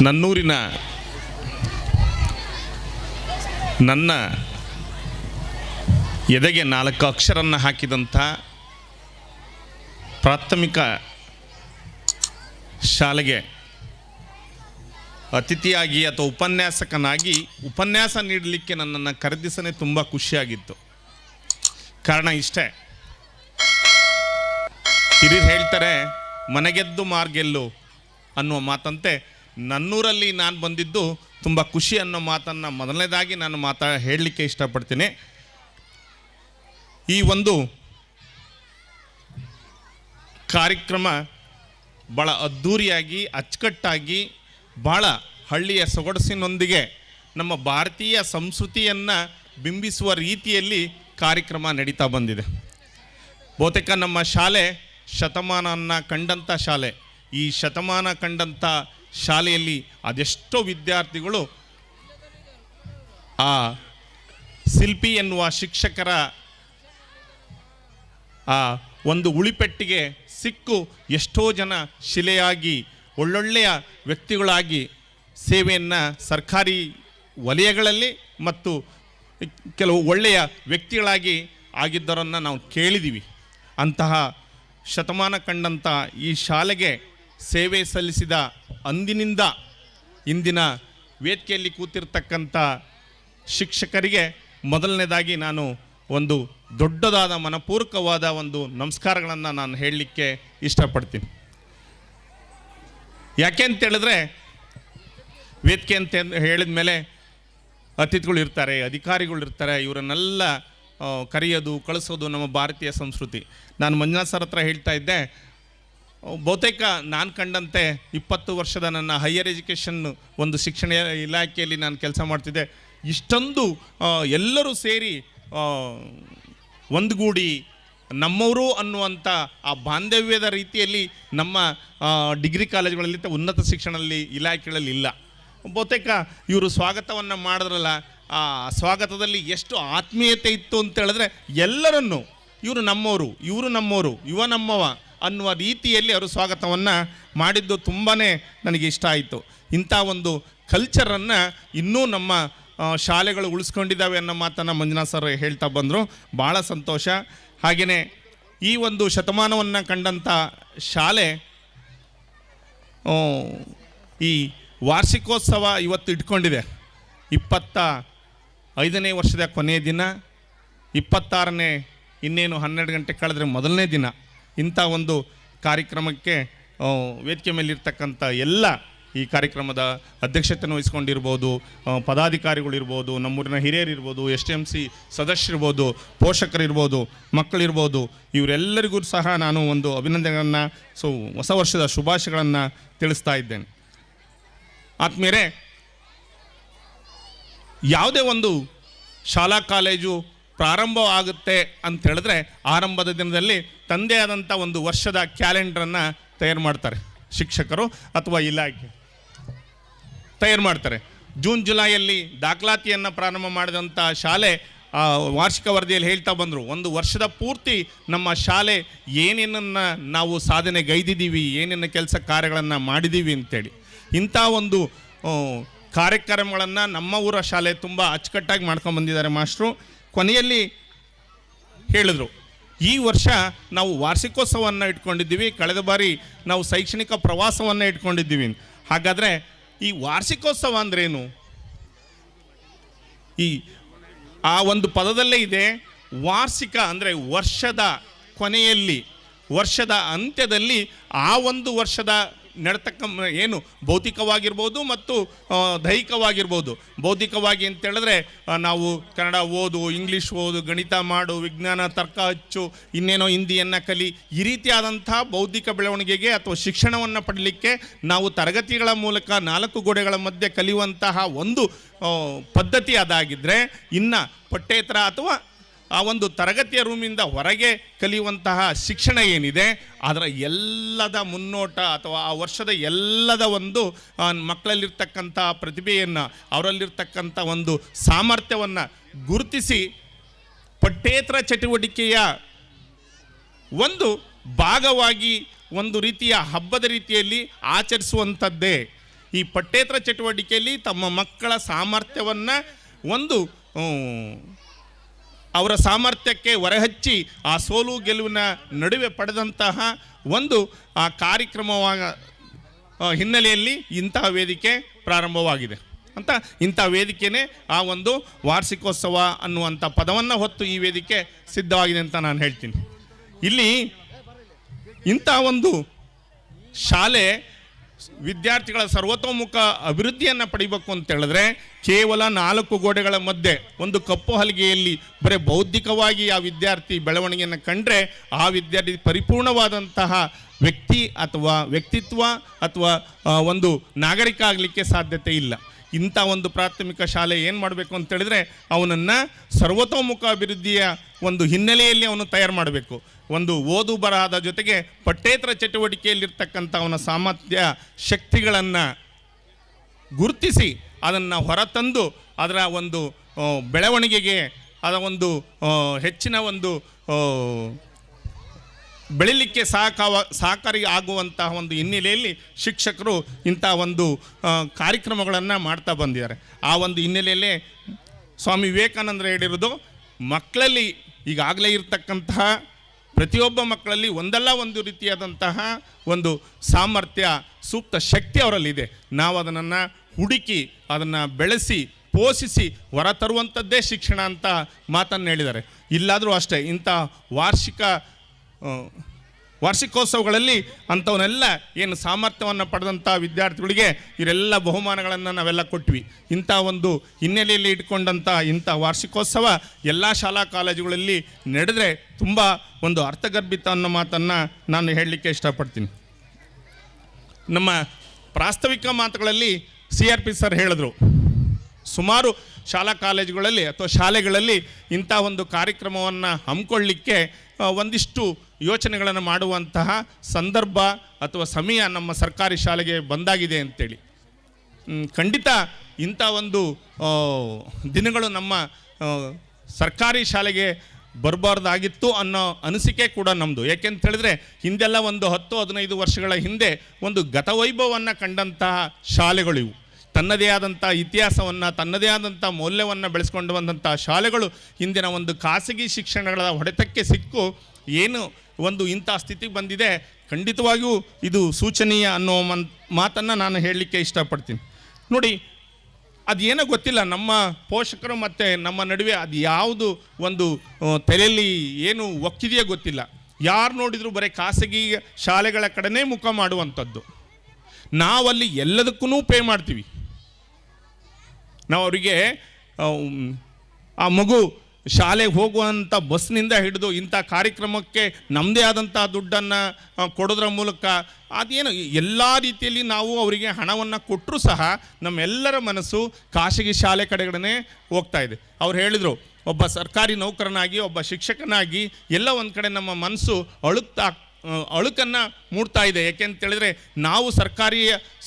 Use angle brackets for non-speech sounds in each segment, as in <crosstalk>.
ನನ್ನೂರಿನ ನನ್ನ ಎದೆಗೆ ನಾಲ್ಕು ಅಕ್ಷರನ್ನು ಹಾಕಿದಂಥ ಪ್ರಾಥಮಿಕ ಶಾಲೆಗೆ ಅತಿಥಿಯಾಗಿ ಅಥವಾ ಉಪನ್ಯಾಸಕನಾಗಿ ಉಪನ್ಯಾಸ ನೀಡಲಿಕ್ಕೆ ನನ್ನನ್ನು ಕರೆದಿಸನೆ ತುಂಬ ಖುಷಿಯಾಗಿತ್ತು. ಕಾರಣ ಇಷ್ಟೇ. ಹಿರಿಯರು ಹೇಳ್ತಾರೆ, ಮನೆಗೆದ್ದು ಮಾರ್ಗೆಲ್ಲು ಅನ್ನುವ ಮಾತಂತೆ ನನ್ನೂರಲ್ಲಿ ನಾನು ಬಂದಿದ್ದು ತುಂಬ ಖುಷಿ ಅನ್ನೋ ಮಾತನ್ನು ಮೊದಲನೇದಾಗಿ ನಾನು ಮಾತಾ ಹೇಳಲಿಕ್ಕೆ ಇಷ್ಟಪಡ್ತೀನಿ. ಈ ಒಂದು ಕಾರ್ಯಕ್ರಮ ಭಾಳ ಅದ್ಧೂರಿಯಾಗಿ ಅಚ್ಚುಕಟ್ಟಾಗಿ ಭಾಳ ಹಳ್ಳಿಯ ಸೊಗಡಸಿನೊಂದಿಗೆ ನಮ್ಮ ಭಾರತೀಯ ಸಂಸ್ಕೃತಿಯನ್ನು ಬಿಂಬಿಸುವ ರೀತಿಯಲ್ಲಿ ಕಾರ್ಯಕ್ರಮ ನಡೀತಾ ಬಂದಿದೆ. ಬಹುತೇಕ ನಮ್ಮ ಶಾಲೆ ಶತಮಾನನ ಕಂಡಂಥ ಶಾಲೆ. ಈ ಶತಮಾನ ಕಂಡಂಥ ಶಾಲೆಯಲ್ಲಿ ಅದೆಷ್ಟೋ ವಿದ್ಯಾರ್ಥಿಗಳು ಆ ಶಿಲ್ಪಿ ಎನ್ನುವ ಶಿಕ್ಷಕರ ಆ ಒಂದು ಉಳಿಪೆಟ್ಟಿಗೆ ಸಿಕ್ಕು ಎಷ್ಟೋ ಜನ ಶಿಲೆಯಾಗಿ, ಒಳ್ಳೊಳ್ಳೆಯ ವ್ಯಕ್ತಿಗಳಾಗಿ ಸೇವೆಯನ್ನು ಸರ್ಕಾರಿ ವಲಯಗಳಲ್ಲಿ ಮತ್ತು ಕೆಲವು ಒಳ್ಳೆಯ ವ್ಯಕ್ತಿಗಳಾಗಿ ಆಗಿದ್ದರನ್ನು ನಾವು ಕೇಳಿದ್ದೀವಿ ಅಂತಹ ಶತಮಾನ ಕಂಡಂಥ ಈ ಶಾಲೆಗೆ ಸೇವೆ ಸಲ್ಲಿಸಿದ ಅಂದಿನಿಂದ ಇಂದಿನ ವೇದಿಕೆಯಲ್ಲಿ ಕೂತಿರ್ತಕ್ಕಂಥ ಶಿಕ್ಷಕರಿಗೆ ಮೊದಲನೇದಾಗಿ ನಾನು ಒಂದು ದೊಡ್ಡದಾದ ಮನಪೂರ್ವಕವಾದ ಒಂದು ನಮಸ್ಕಾರಗಳನ್ನು ನಾನು ಹೇಳಲಿಕ್ಕೆ ಇಷ್ಟಪಡ್ತೀನಿ. ಯಾಕೆ ಅಂತೇಳಿದ್ರೆ ವೇದಿಕೆ ಅಂತ ಹೇಳಿದ ಮೇಲೆ ಅತಿಥಿಗಳು ಇರ್ತಾರೆ, ಅಧಿಕಾರಿಗಳು ಇರ್ತಾರೆ, ಇವರನ್ನೆಲ್ಲ ಕರೆಯೋದು, ಕಳಿಸೋದು ನಮ್ಮ ಭಾರತೀಯ ಸಂಸ್ಕೃತಿ. ನಾನು ಮಂಜುನಾಥ್ ಸರ್ ಹತ್ರ ಹೇಳ್ತಾ ಇದ್ದೆ ಬಹುತೇಕ ನಾನು ಕಂಡಂತೆ ಇಪ್ಪತ್ತು ವರ್ಷದ ನನ್ನ ಹೈಯರ್ ಎಜುಕೇಷನ್ ಒಂದು ಶಿಕ್ಷಣ ಇಲಾಖೆಯಲ್ಲಿ ನಾನು ಕೆಲಸ ಮಾಡ್ತಿದ್ದೆ. ಇಷ್ಟೊಂದು ಎಲ್ಲರೂ ಸೇರಿ ಒಂದುಗೂಡಿ ನಮ್ಮವರು ಅನ್ನುವಂಥ ಆ ಬಾಂಧವ್ಯದ ರೀತಿಯಲ್ಲಿ ನಮ್ಮ ಡಿಗ್ರಿ ಕಾಲೇಜುಗಳಲ್ಲಿ ಉನ್ನತ ಶಿಕ್ಷಣದಲ್ಲಿ ಇಲಾಖೆಗಳಲ್ಲಿ ಇಲ್ಲ. ಬಹುತೇಕ ಇವರು ಸ್ವಾಗತವನ್ನು ಮಾಡಿದ್ರಲ್ಲ, ಆ ಸ್ವಾಗತದಲ್ಲಿ ಎಷ್ಟು ಆತ್ಮೀಯತೆ ಇತ್ತು ಅಂತ ಹೇಳಿದ್ರೆ ಎಲ್ಲರನ್ನು, ಇವರು ನಮ್ಮವರು ಇವರು ನಮ್ಮವರು, ಇವ ನಮ್ಮವ ಅನ್ನುವ ರೀತಿಯಲ್ಲಿ ಅವರು ಸ್ವಾಗತವನ್ನು ಮಾಡಿದ್ದು ತುಂಬಾ ನನಗೆ ಇಷ್ಟ ಆಯಿತು. ಇಂಥ ಒಂದು ಕಲ್ಚರನ್ನು ಇನ್ನೂ ನಮ್ಮ ಶಾಲೆಗಳು ಉಳಿಸ್ಕೊಂಡಿದ್ದಾವೆ ಅನ್ನೋ ಮಾತನ್ನು ಮಂಜುನಾಥ್ ಸರ್ ಹೇಳ್ತಾ ಬಂದರು. ಭಾಳ ಸಂತೋಷ. ಹಾಗೆಯೇ ಈ ಒಂದು ಶತಮಾನವನ್ನು ಕಂಡಂಥ ಶಾಲೆ ಈ ವಾರ್ಷಿಕೋತ್ಸವ ಇವತ್ತು ಇಟ್ಕೊಂಡಿದೆ. ಇಪ್ಪತ್ತ ಐದನೇ ವರ್ಷದ ಕೊನೆಯ ದಿನ, ಇಪ್ಪತ್ತಾರನೇ ಇನ್ನೇನು ಹನ್ನೆರಡು ಗಂಟೆ ಕಳೆದ್ರೆ ಮೊದಲನೇ ದಿನ. ಇಂಥ ಒಂದು ಕಾರ್ಯಕ್ರಮಕ್ಕೆ ವೇದಿಕೆ ಮೇಲಿರ್ತಕ್ಕಂಥ ಎಲ್ಲ ಈ ಕಾರ್ಯಕ್ರಮದ ಅಧ್ಯಕ್ಷತೆಯನ್ನು ವಹಿಸ್ಕೊಂಡಿರ್ಬೋದು ಪದಾಧಿಕಾರಿಗಳಿರ್ಬೋದು, ನಮ್ಮೂರಿನ ಹಿರಿಯರಿರ್ಬೋದು, ಎಸ್ ಟಿ ಎಂ ಸಿ ಸದಸ್ಯರಿರ್ಬೋದು, ಪೋಷಕರಿರ್ಬೋದು, ಮಕ್ಕಳಿರ್ಬೋದು, ಇವರೆಲ್ಲರಿಗೂ ಸಹ ನಾನು ಒಂದು ಅಭಿನಂದನೆಗಳನ್ನು, ಸೊ ಹೊಸ ವರ್ಷದ ಶುಭಾಶಯಗಳನ್ನು ತಿಳಿಸ್ತಾ ಇದ್ದೇನೆ. ಆತ್ಮೀಯರೇ ಯಾವುದೇ ಒಂದು ಶಾಲಾ, ಕಾಲೇಜು ಪ್ರಾರಂಭ ಆಗುತ್ತೆ ಅಂತ ಹೇಳಿದ್ರೆ ಆರಂಭದ ದಿನದಲ್ಲಿ ತಂದೆ ಆದಂಥ ಒಂದು ವರ್ಷದ ಕ್ಯಾಲೆಂಡ್ರನ್ನು ತಯಾರು ಮಾಡ್ತಾರೆ ಶಿಕ್ಷಕರು ಅಥವಾ ಇಲಾಖೆ. ತಯಾರು ಮಾಡ್ತಾರೆ. ಜೂನ್, ಜುಲೈಯಲ್ಲಿ ದಾಖಲಾತಿಯನ್ನು ಪ್ರಾರಂಭ ಮಾಡಿದಂಥ ಶಾಲೆ ವಾರ್ಷಿಕ ವರದಿಯಲ್ಲಿ ಹೇಳ್ತಾ ಬಂದರು. ಒಂದು ವರ್ಷದ ಪೂರ್ತಿ ನಮ್ಮ ಶಾಲೆ ಏನೇನನ್ನು ನಾವು ಸಾಧನೆಗೈದಿದ್ದೀವಿ, ಏನೇನು ಕೆಲಸ ಕಾರ್ಯಗಳನ್ನು ಮಾಡಿದ್ದೀವಿ ಅಂತೇಳಿ. ಇಂಥ ಒಂದು ಕಾರ್ಯಕ್ರಮಗಳನ್ನು ನಮ್ಮ ಊರ ಶಾಲೆ ತುಂಬ ಅಚ್ಚುಕಟ್ಟಾಗಿ ಮಾಡ್ಕೊಂಡು ಬಂದಿದ್ದಾರೆ ಮಾಸ್ಟ್ರು ಕೊನೆಯಲ್ಲಿ ಹೇಳಿದರು, ಈ ವರ್ಷ ನಾವು ವಾರ್ಷಿಕೋತ್ಸವವನ್ನು ಇಟ್ಕೊಂಡಿದ್ದೀವಿ, ಕಳೆದ ಬಾರಿ ನಾವು ಶೈಕ್ಷಣಿಕ ಪ್ರವಾಸವನ್ನು ಇಟ್ಕೊಂಡಿದ್ದೀವಿ. ಹಾಗಾದರೆ ಈ ವಾರ್ಷಿಕೋತ್ಸವ ಅಂದ್ರೇನು? ಈ, ಆ ಒಂದು ಪದದಲ್ಲೇ ಇದೆ, ವಾರ್ಷಿಕ ಅಂದರೆ ವರ್ಷದ ಕೊನೆಯಲ್ಲಿ, ವರ್ಷದ ಅಂತ್ಯದಲ್ಲಿ ಆ ಒಂದು ವರ್ಷದ ನಡ್ತಕ್ಕ ಏನು, ಭೌತಿಕವಾಗಿರ್ಬೋದು ಮತ್ತು ದೈಹಿಕವಾಗಿರ್ಬೋದು. ಬೌದ್ಧಿಕವಾಗಿ ಅಂತ ಹೇಳಿದ್ರೆ ನಾವು ಕನ್ನಡ ಓದು, ಇಂಗ್ಲೀಷ್ ಓದು, ಗಣಿತ ಮಾಡು, ವಿಜ್ಞಾನ, ತರ್ಕ ಹಚ್ಚು ಇನ್ನೇನೋ ಹಿಂದಿಯನ್ನು ಕಲಿ, ಈ ರೀತಿಯಾದಂಥ ಬೌದ್ಧಿಕ ಬೆಳವಣಿಗೆಗೆ ಅಥವಾ ಶಿಕ್ಷಣವನ್ನು ಪಡಲಿಕ್ಕೆ ನಾವು ತರಗತಿಗಳ ಮೂಲಕ ನಾಲ್ಕು ಗೋಡೆಗಳ ಮಧ್ಯೆ ಕಲಿಯುವಂತಹ ಒಂದು ಪದ್ಧತಿ ಅದಾಗಿದ್ದರೆ ಇನ್ನು ಪಠ್ಯೇತರ ಅಥವಾ ಆ ಒಂದು ತರಗತಿಯ ರೂಮಿಂದ ಹೊರಗೆ ಕಲಿಯುವಂತಹ ಶಿಕ್ಷಣ ಏನಿದೆ, ಅದರ ಎಲ್ಲದ ಮುನ್ನೋಟ ಅಥವಾ ಆ ವರ್ಷದ ಎಲ್ಲದ ಒಂದು ಮಕ್ಕಳಲ್ಲಿರ್ತಕ್ಕಂಥ ಪ್ರತಿಭೆಯನ್ನು, ಅವರಲ್ಲಿರ್ತಕ್ಕಂಥ ಒಂದು ಸಾಮರ್ಥ್ಯವನ್ನು ಗುರುತಿಸಿ ಪಠ್ಯೇತರ ಚಟುವಟಿಕೆಯ ಒಂದು ಭಾಗವಾಗಿ, ಒಂದು ರೀತಿಯ ಹಬ್ಬದ ರೀತಿಯಲ್ಲಿ ಆಚರಿಸುವಂಥದ್ದೇ. ಈ ಪಠ್ಯೇತರ ಚಟುವಟಿಕೆಯಲ್ಲಿ ತಮ್ಮ ಮಕ್ಕಳ ಸಾಮರ್ಥ್ಯವನ್ನು ಒಂದು ಅವರ ಸಾಮರ್ಥ್ಯಕ್ಕೆ ಹೊರಹಚ್ಚಿ ಆ ಸೋಲು ಗೆಲುವಿನ ನಡುವೆ ಪಡೆದಂತಹ ಒಂದು, ಆ ಕಾರ್ಯಕ್ರಮವಾಗ ಹಿನ್ನೆಲೆಯಲ್ಲಿ ಇಂತಹ ವೇದಿಕೆ ಪ್ರಾರಂಭವಾಗಿದೆ. ಅಂತ ಇಂಥ ವೇದಿಕೆನೇ ಆ ಒಂದು ವಾರ್ಷಿಕೋತ್ಸವ ಅನ್ನುವಂಥ ಪದವನ್ನು ಹೊತ್ತು ಈ ವೇದಿಕೆ ಸಿದ್ಧವಾಗಿದೆ ಅಂತ ನಾನು ಹೇಳ್ತೀನಿ. ಇಲ್ಲಿ ಇಂಥ ಒಂದು ಶಾಲೆ ವಿದ್ಯಾರ್ಥಿಗಳ ಸರ್ವತೋಮುಖ ಅಭಿವೃದ್ಧಿಯನ್ನು ಪಡಿಬೇಕು ಅಂತ ಹೇಳಿದ್ರೆ ಕೇವಲ ನಾಲ್ಕು ಗೋಡೆಗಳ ಮಧ್ಯೆ ಒಂದು ಕಪ್ಪು ಹಲಿಗೆಯಲ್ಲಿ ಬರೀ ಬೌದ್ಧಿಕವಾಗಿ ಆ ವಿದ್ಯಾರ್ಥಿ ಬೆಳವಣಿಗೆಯನ್ನು ಕಂಡ್ರೆ ಆ ವಿದ್ಯಾರ್ಥಿ ಪರಿಪೂರ್ಣವಾದಂತಹ ವ್ಯಕ್ತಿ ಅಥವಾ ವ್ಯಕ್ತಿತ್ವ ಅಥವಾ ಒಂದು ನಾಗರಿಕ ಆಗಲಿಕ್ಕೆ ಸಾಧ್ಯತೆ ಇಲ್ಲ. ಇಂಥ ಒಂದು ಪ್ರಾಥಮಿಕ ಶಾಲೆ ಏನು ಮಾಡಬೇಕು ಅಂತ ಹೇಳಿದ್ರೆ ಅವನನ್ನು ಸರ್ವತೋಮುಖ ಅಭಿವೃದ್ಧಿಯ ಒಂದು ಹಿನ್ನೆಲೆಯಲ್ಲಿ ಅವನು ತಯಾರು ಮಾಡಬೇಕು. ಒಂದು ಓದು ಬರಹದ ಜೊತೆಗೆ ಪಠ್ಯೇತರ ಚಟುವಟಿಕೆಯಲ್ಲಿರ್ತಕ್ಕಂಥ ಅವನ ಸಾಮರ್ಥ್ಯ, ಶಕ್ತಿಗಳನ್ನು ಗುರುತಿಸಿ ಅದನ್ನು ಹೊರತಂದು ಅದರ ಒಂದು ಬೆಳವಣಿಗೆಗೆ ಅದರ ಒಂದು ಹೆಚ್ಚಿನ ಒಂದು ಬೆಳಿಲಿಕ್ಕೆ ಸಹಕಾವ ಸಹಕಾರಿ ಆಗುವಂತಹ ಒಂದು ಹಿನ್ನೆಲೆಯಲ್ಲಿ ಶಿಕ್ಷಕರು ಇಂಥ ಒಂದು ಕಾರ್ಯಕ್ರಮಗಳನ್ನು ಮಾಡ್ತಾ ಬಂದಿದ್ದಾರೆ. ಆ ಒಂದು ಹಿನ್ನೆಲೆಯಲ್ಲೇ ಸ್ವಾಮಿ ವಿವೇಕಾನಂದರು ಹೇಳಿರೋದು ಮಕ್ಕಳಲ್ಲಿ ಈಗಾಗಲೇ ಇರತಕ್ಕಂತಹ ಪ್ರತಿಯೊಬ್ಬ ಮಕ್ಕಳಲ್ಲಿ ಒಂದಲ್ಲ ಒಂದು ರೀತಿಯಾದಂತಹ ಒಂದು ಸಾಮರ್ಥ್ಯ, ಸೂಕ್ತ ಶಕ್ತಿ ಅವರಲ್ಲಿದೆ. ನಾವು ಅದನ್ನು ಹುಡುಕಿ, ಅದನ್ನು ಬೆಳೆಸಿ, ಪೋಷಿಸಿ ಹೊರತರುವಂಥದ್ದೇ ಶಿಕ್ಷಣ ಅಂತ ಮಾತನ್ನು ಹೇಳಿದ್ದಾರೆ. ಇಲ್ಲಾದರೂ ಅಷ್ಟೇ ಇಂಥ ವಾರ್ಷಿಕ ವಾರ್ಷಿಕೋತ್ಸವಗಳಲ್ಲಿ ಅಂಥವನ್ನೆಲ್ಲ ಏನು ಸಾಮರ್ಥ್ಯವನ್ನು ಪಡೆದಂಥ ವಿದ್ಯಾರ್ಥಿಗಳಿಗೆ ಇವರೆಲ್ಲ ಬಹುಮಾನಗಳನ್ನು ನಾವೆಲ್ಲ ಕೊಟ್ವಿ. ಇಂಥ ಒಂದು ಹಿನ್ನೆಲೆಯಲ್ಲಿ ಇಟ್ಕೊಂಡಂಥ ಇಂಥ ವಾರ್ಷಿಕೋತ್ಸವ ಎಲ್ಲ ಶಾಲಾ ಕಾಲೇಜುಗಳಲ್ಲಿ ನಡೆದರೆ ತುಂಬ ಒಂದು ಅರ್ಥಗರ್ಭಿತ ಅನ್ನೋ ಮಾತನ್ನು ನಾನು ಹೇಳಲಿಕ್ಕೆ ಇಷ್ಟಪಡ್ತೀನಿ. ನಮ್ಮ ಪ್ರಾಸ್ತಾವಿಕ ಮಾತುಗಳಲ್ಲಿ ಸಿ ಆರ್ ಪಿ ಸರ್ ಹೇಳಿದ್ರು, ಸುಮಾರು ಶಾಲಾ ಕಾಲೇಜುಗಳಲ್ಲಿ ಅಥವಾ ಶಾಲೆಗಳಲ್ಲಿ ಇಂಥ ಒಂದು ಕಾರ್ಯಕ್ರಮವನ್ನು ಹಮ್ಮಿಕೊಳ್ಳಿಕ್ಕೆ ಒಂದಿಷ್ಟು ಯೋಚನೆಗಳನ್ನು ಮಾಡುವಂತಹ ಸಂದರ್ಭ ಅಥವಾ ಸಮಯ ನಮ್ಮ ಸರ್ಕಾರಿ ಶಾಲೆಗೆ ಬಂದಾಗಿದೆ ಅಂತೇಳಿ. ಖಂಡಿತ ಇಂಥ ಒಂದು ದಿನಗಳು ನಮ್ಮ ಸರ್ಕಾರಿ ಶಾಲೆಗೆ ಬರಬಾರ್ದಾಗಿತ್ತು ಅನ್ನೋ ಅನಿಸಿಕೆ ಕೂಡ ನಮ್ಮದು ಯಾಕೆಂತ ಹೇಳಿದ್ರೆ ಹಿಂದೆಲ್ಲ ಒಂದು ಹತ್ತು ಹದಿನೈದು ವರ್ಷಗಳ ಹಿಂದೆ ಒಂದು ಗತವೈಭವವನ್ನು ಕಂಡಂತಹ ಶಾಲೆಗಳಿವು. ತನ್ನದೇ ಆದಂಥ ಇತಿಹಾಸವನ್ನು, ತನ್ನದೇ ಆದಂಥ ಮೌಲ್ಯವನ್ನು ಬೆಳೆಸ್ಕೊಂಡು ಬಂದಂಥ ಶಾಲೆಗಳು ಇಂದಿನ ಒಂದು ಖಾಸಗಿ ಶಿಕ್ಷಣಗಳ ಹೊಡೆತಕ್ಕೆ ಸಿಕ್ಕು. ಏನು ಒಂದು ಇಂಥ ಸ್ಥಿತಿಗೆ ಬಂದಿದೆ. ಖಂಡಿತವಾಗಿಯೂ ಇದು ಸೂಚನೀಯ ಅನ್ನೋ ಮನ್, ಮಾತನ್ನು ನಾನು ಹೇಳಲಿಕ್ಕೆ ಇಷ್ಟಪಡ್ತೀನಿ. ನೋಡಿ, ಅದೇನೋ ಗೊತ್ತಿಲ್ಲ, ನಮ್ಮ ಪೋಷಕರು ಮತ್ತು ನಮ್ಮ ನಡುವೆ ಅದು ಯಾವುದು ಒಂದು ತಲೆಯಲ್ಲಿ ಏನು ಒಕ್ಕಿದೆಯೋ ಗೊತ್ತಿಲ್ಲ. ಯಾರು ನೋಡಿದರೂ ಬರೀ ಖಾಸಗಿ ಶಾಲೆಗಳ ಕಡೆನೇ ಮುಖ ಮಾಡುವಂಥದ್ದು. ನಾವಲ್ಲಿ ಎಲ್ಲದಕ್ಕೂ ಪೇ ಮಾಡ್ತೀವಿ. ನಾವು ಅವರಿಗೆ, ಆ ಮಗು ಶಾಲೆಗೆ ಹೋಗುವಂಥ ಬಸ್ನಿಂದ ಹಿಡಿದು ಇಂಥ ಕಾರ್ಯಕ್ರಮಕ್ಕೆ ನಮ್ಮದೇ ಆದಂಥ ದುಡ್ಡನ್ನು ಕೊಡೋದ್ರ ಮೂಲಕ ಅದೇನು ಎಲ್ಲ ರೀತಿಯಲ್ಲಿ ನಾವು ಅವರಿಗೆ ಹಣವನ್ನು ಕೊಟ್ಟರೂ ಸಹ ನಮ್ಮೆಲ್ಲರ ಮನಸ್ಸು ಖಾಸಗಿ ಶಾಲೆ ಕಡೆಗಡೆ ಹೋಗ್ತಾ ಇದೆ. ಅವ್ರು ಹೇಳಿದರು, ಒಬ್ಬ ಸರ್ಕಾರಿ ನೌಕರನಾಗಿ, ಒಬ್ಬ ಶಿಕ್ಷಕನಾಗಿ ಎಲ್ಲ ಒಂದು ಕಡೆ ನಮ್ಮ ಮನಸ್ಸು ಅಳುಕ್ತಾ ಅಳುಕನ್ನು ಮೂಡ್ತಾ ಇದೆ. ಯಾಕೆಂತ ಹೇಳಿದ್ರೆ, ನಾವು ಸರ್ಕಾರಿ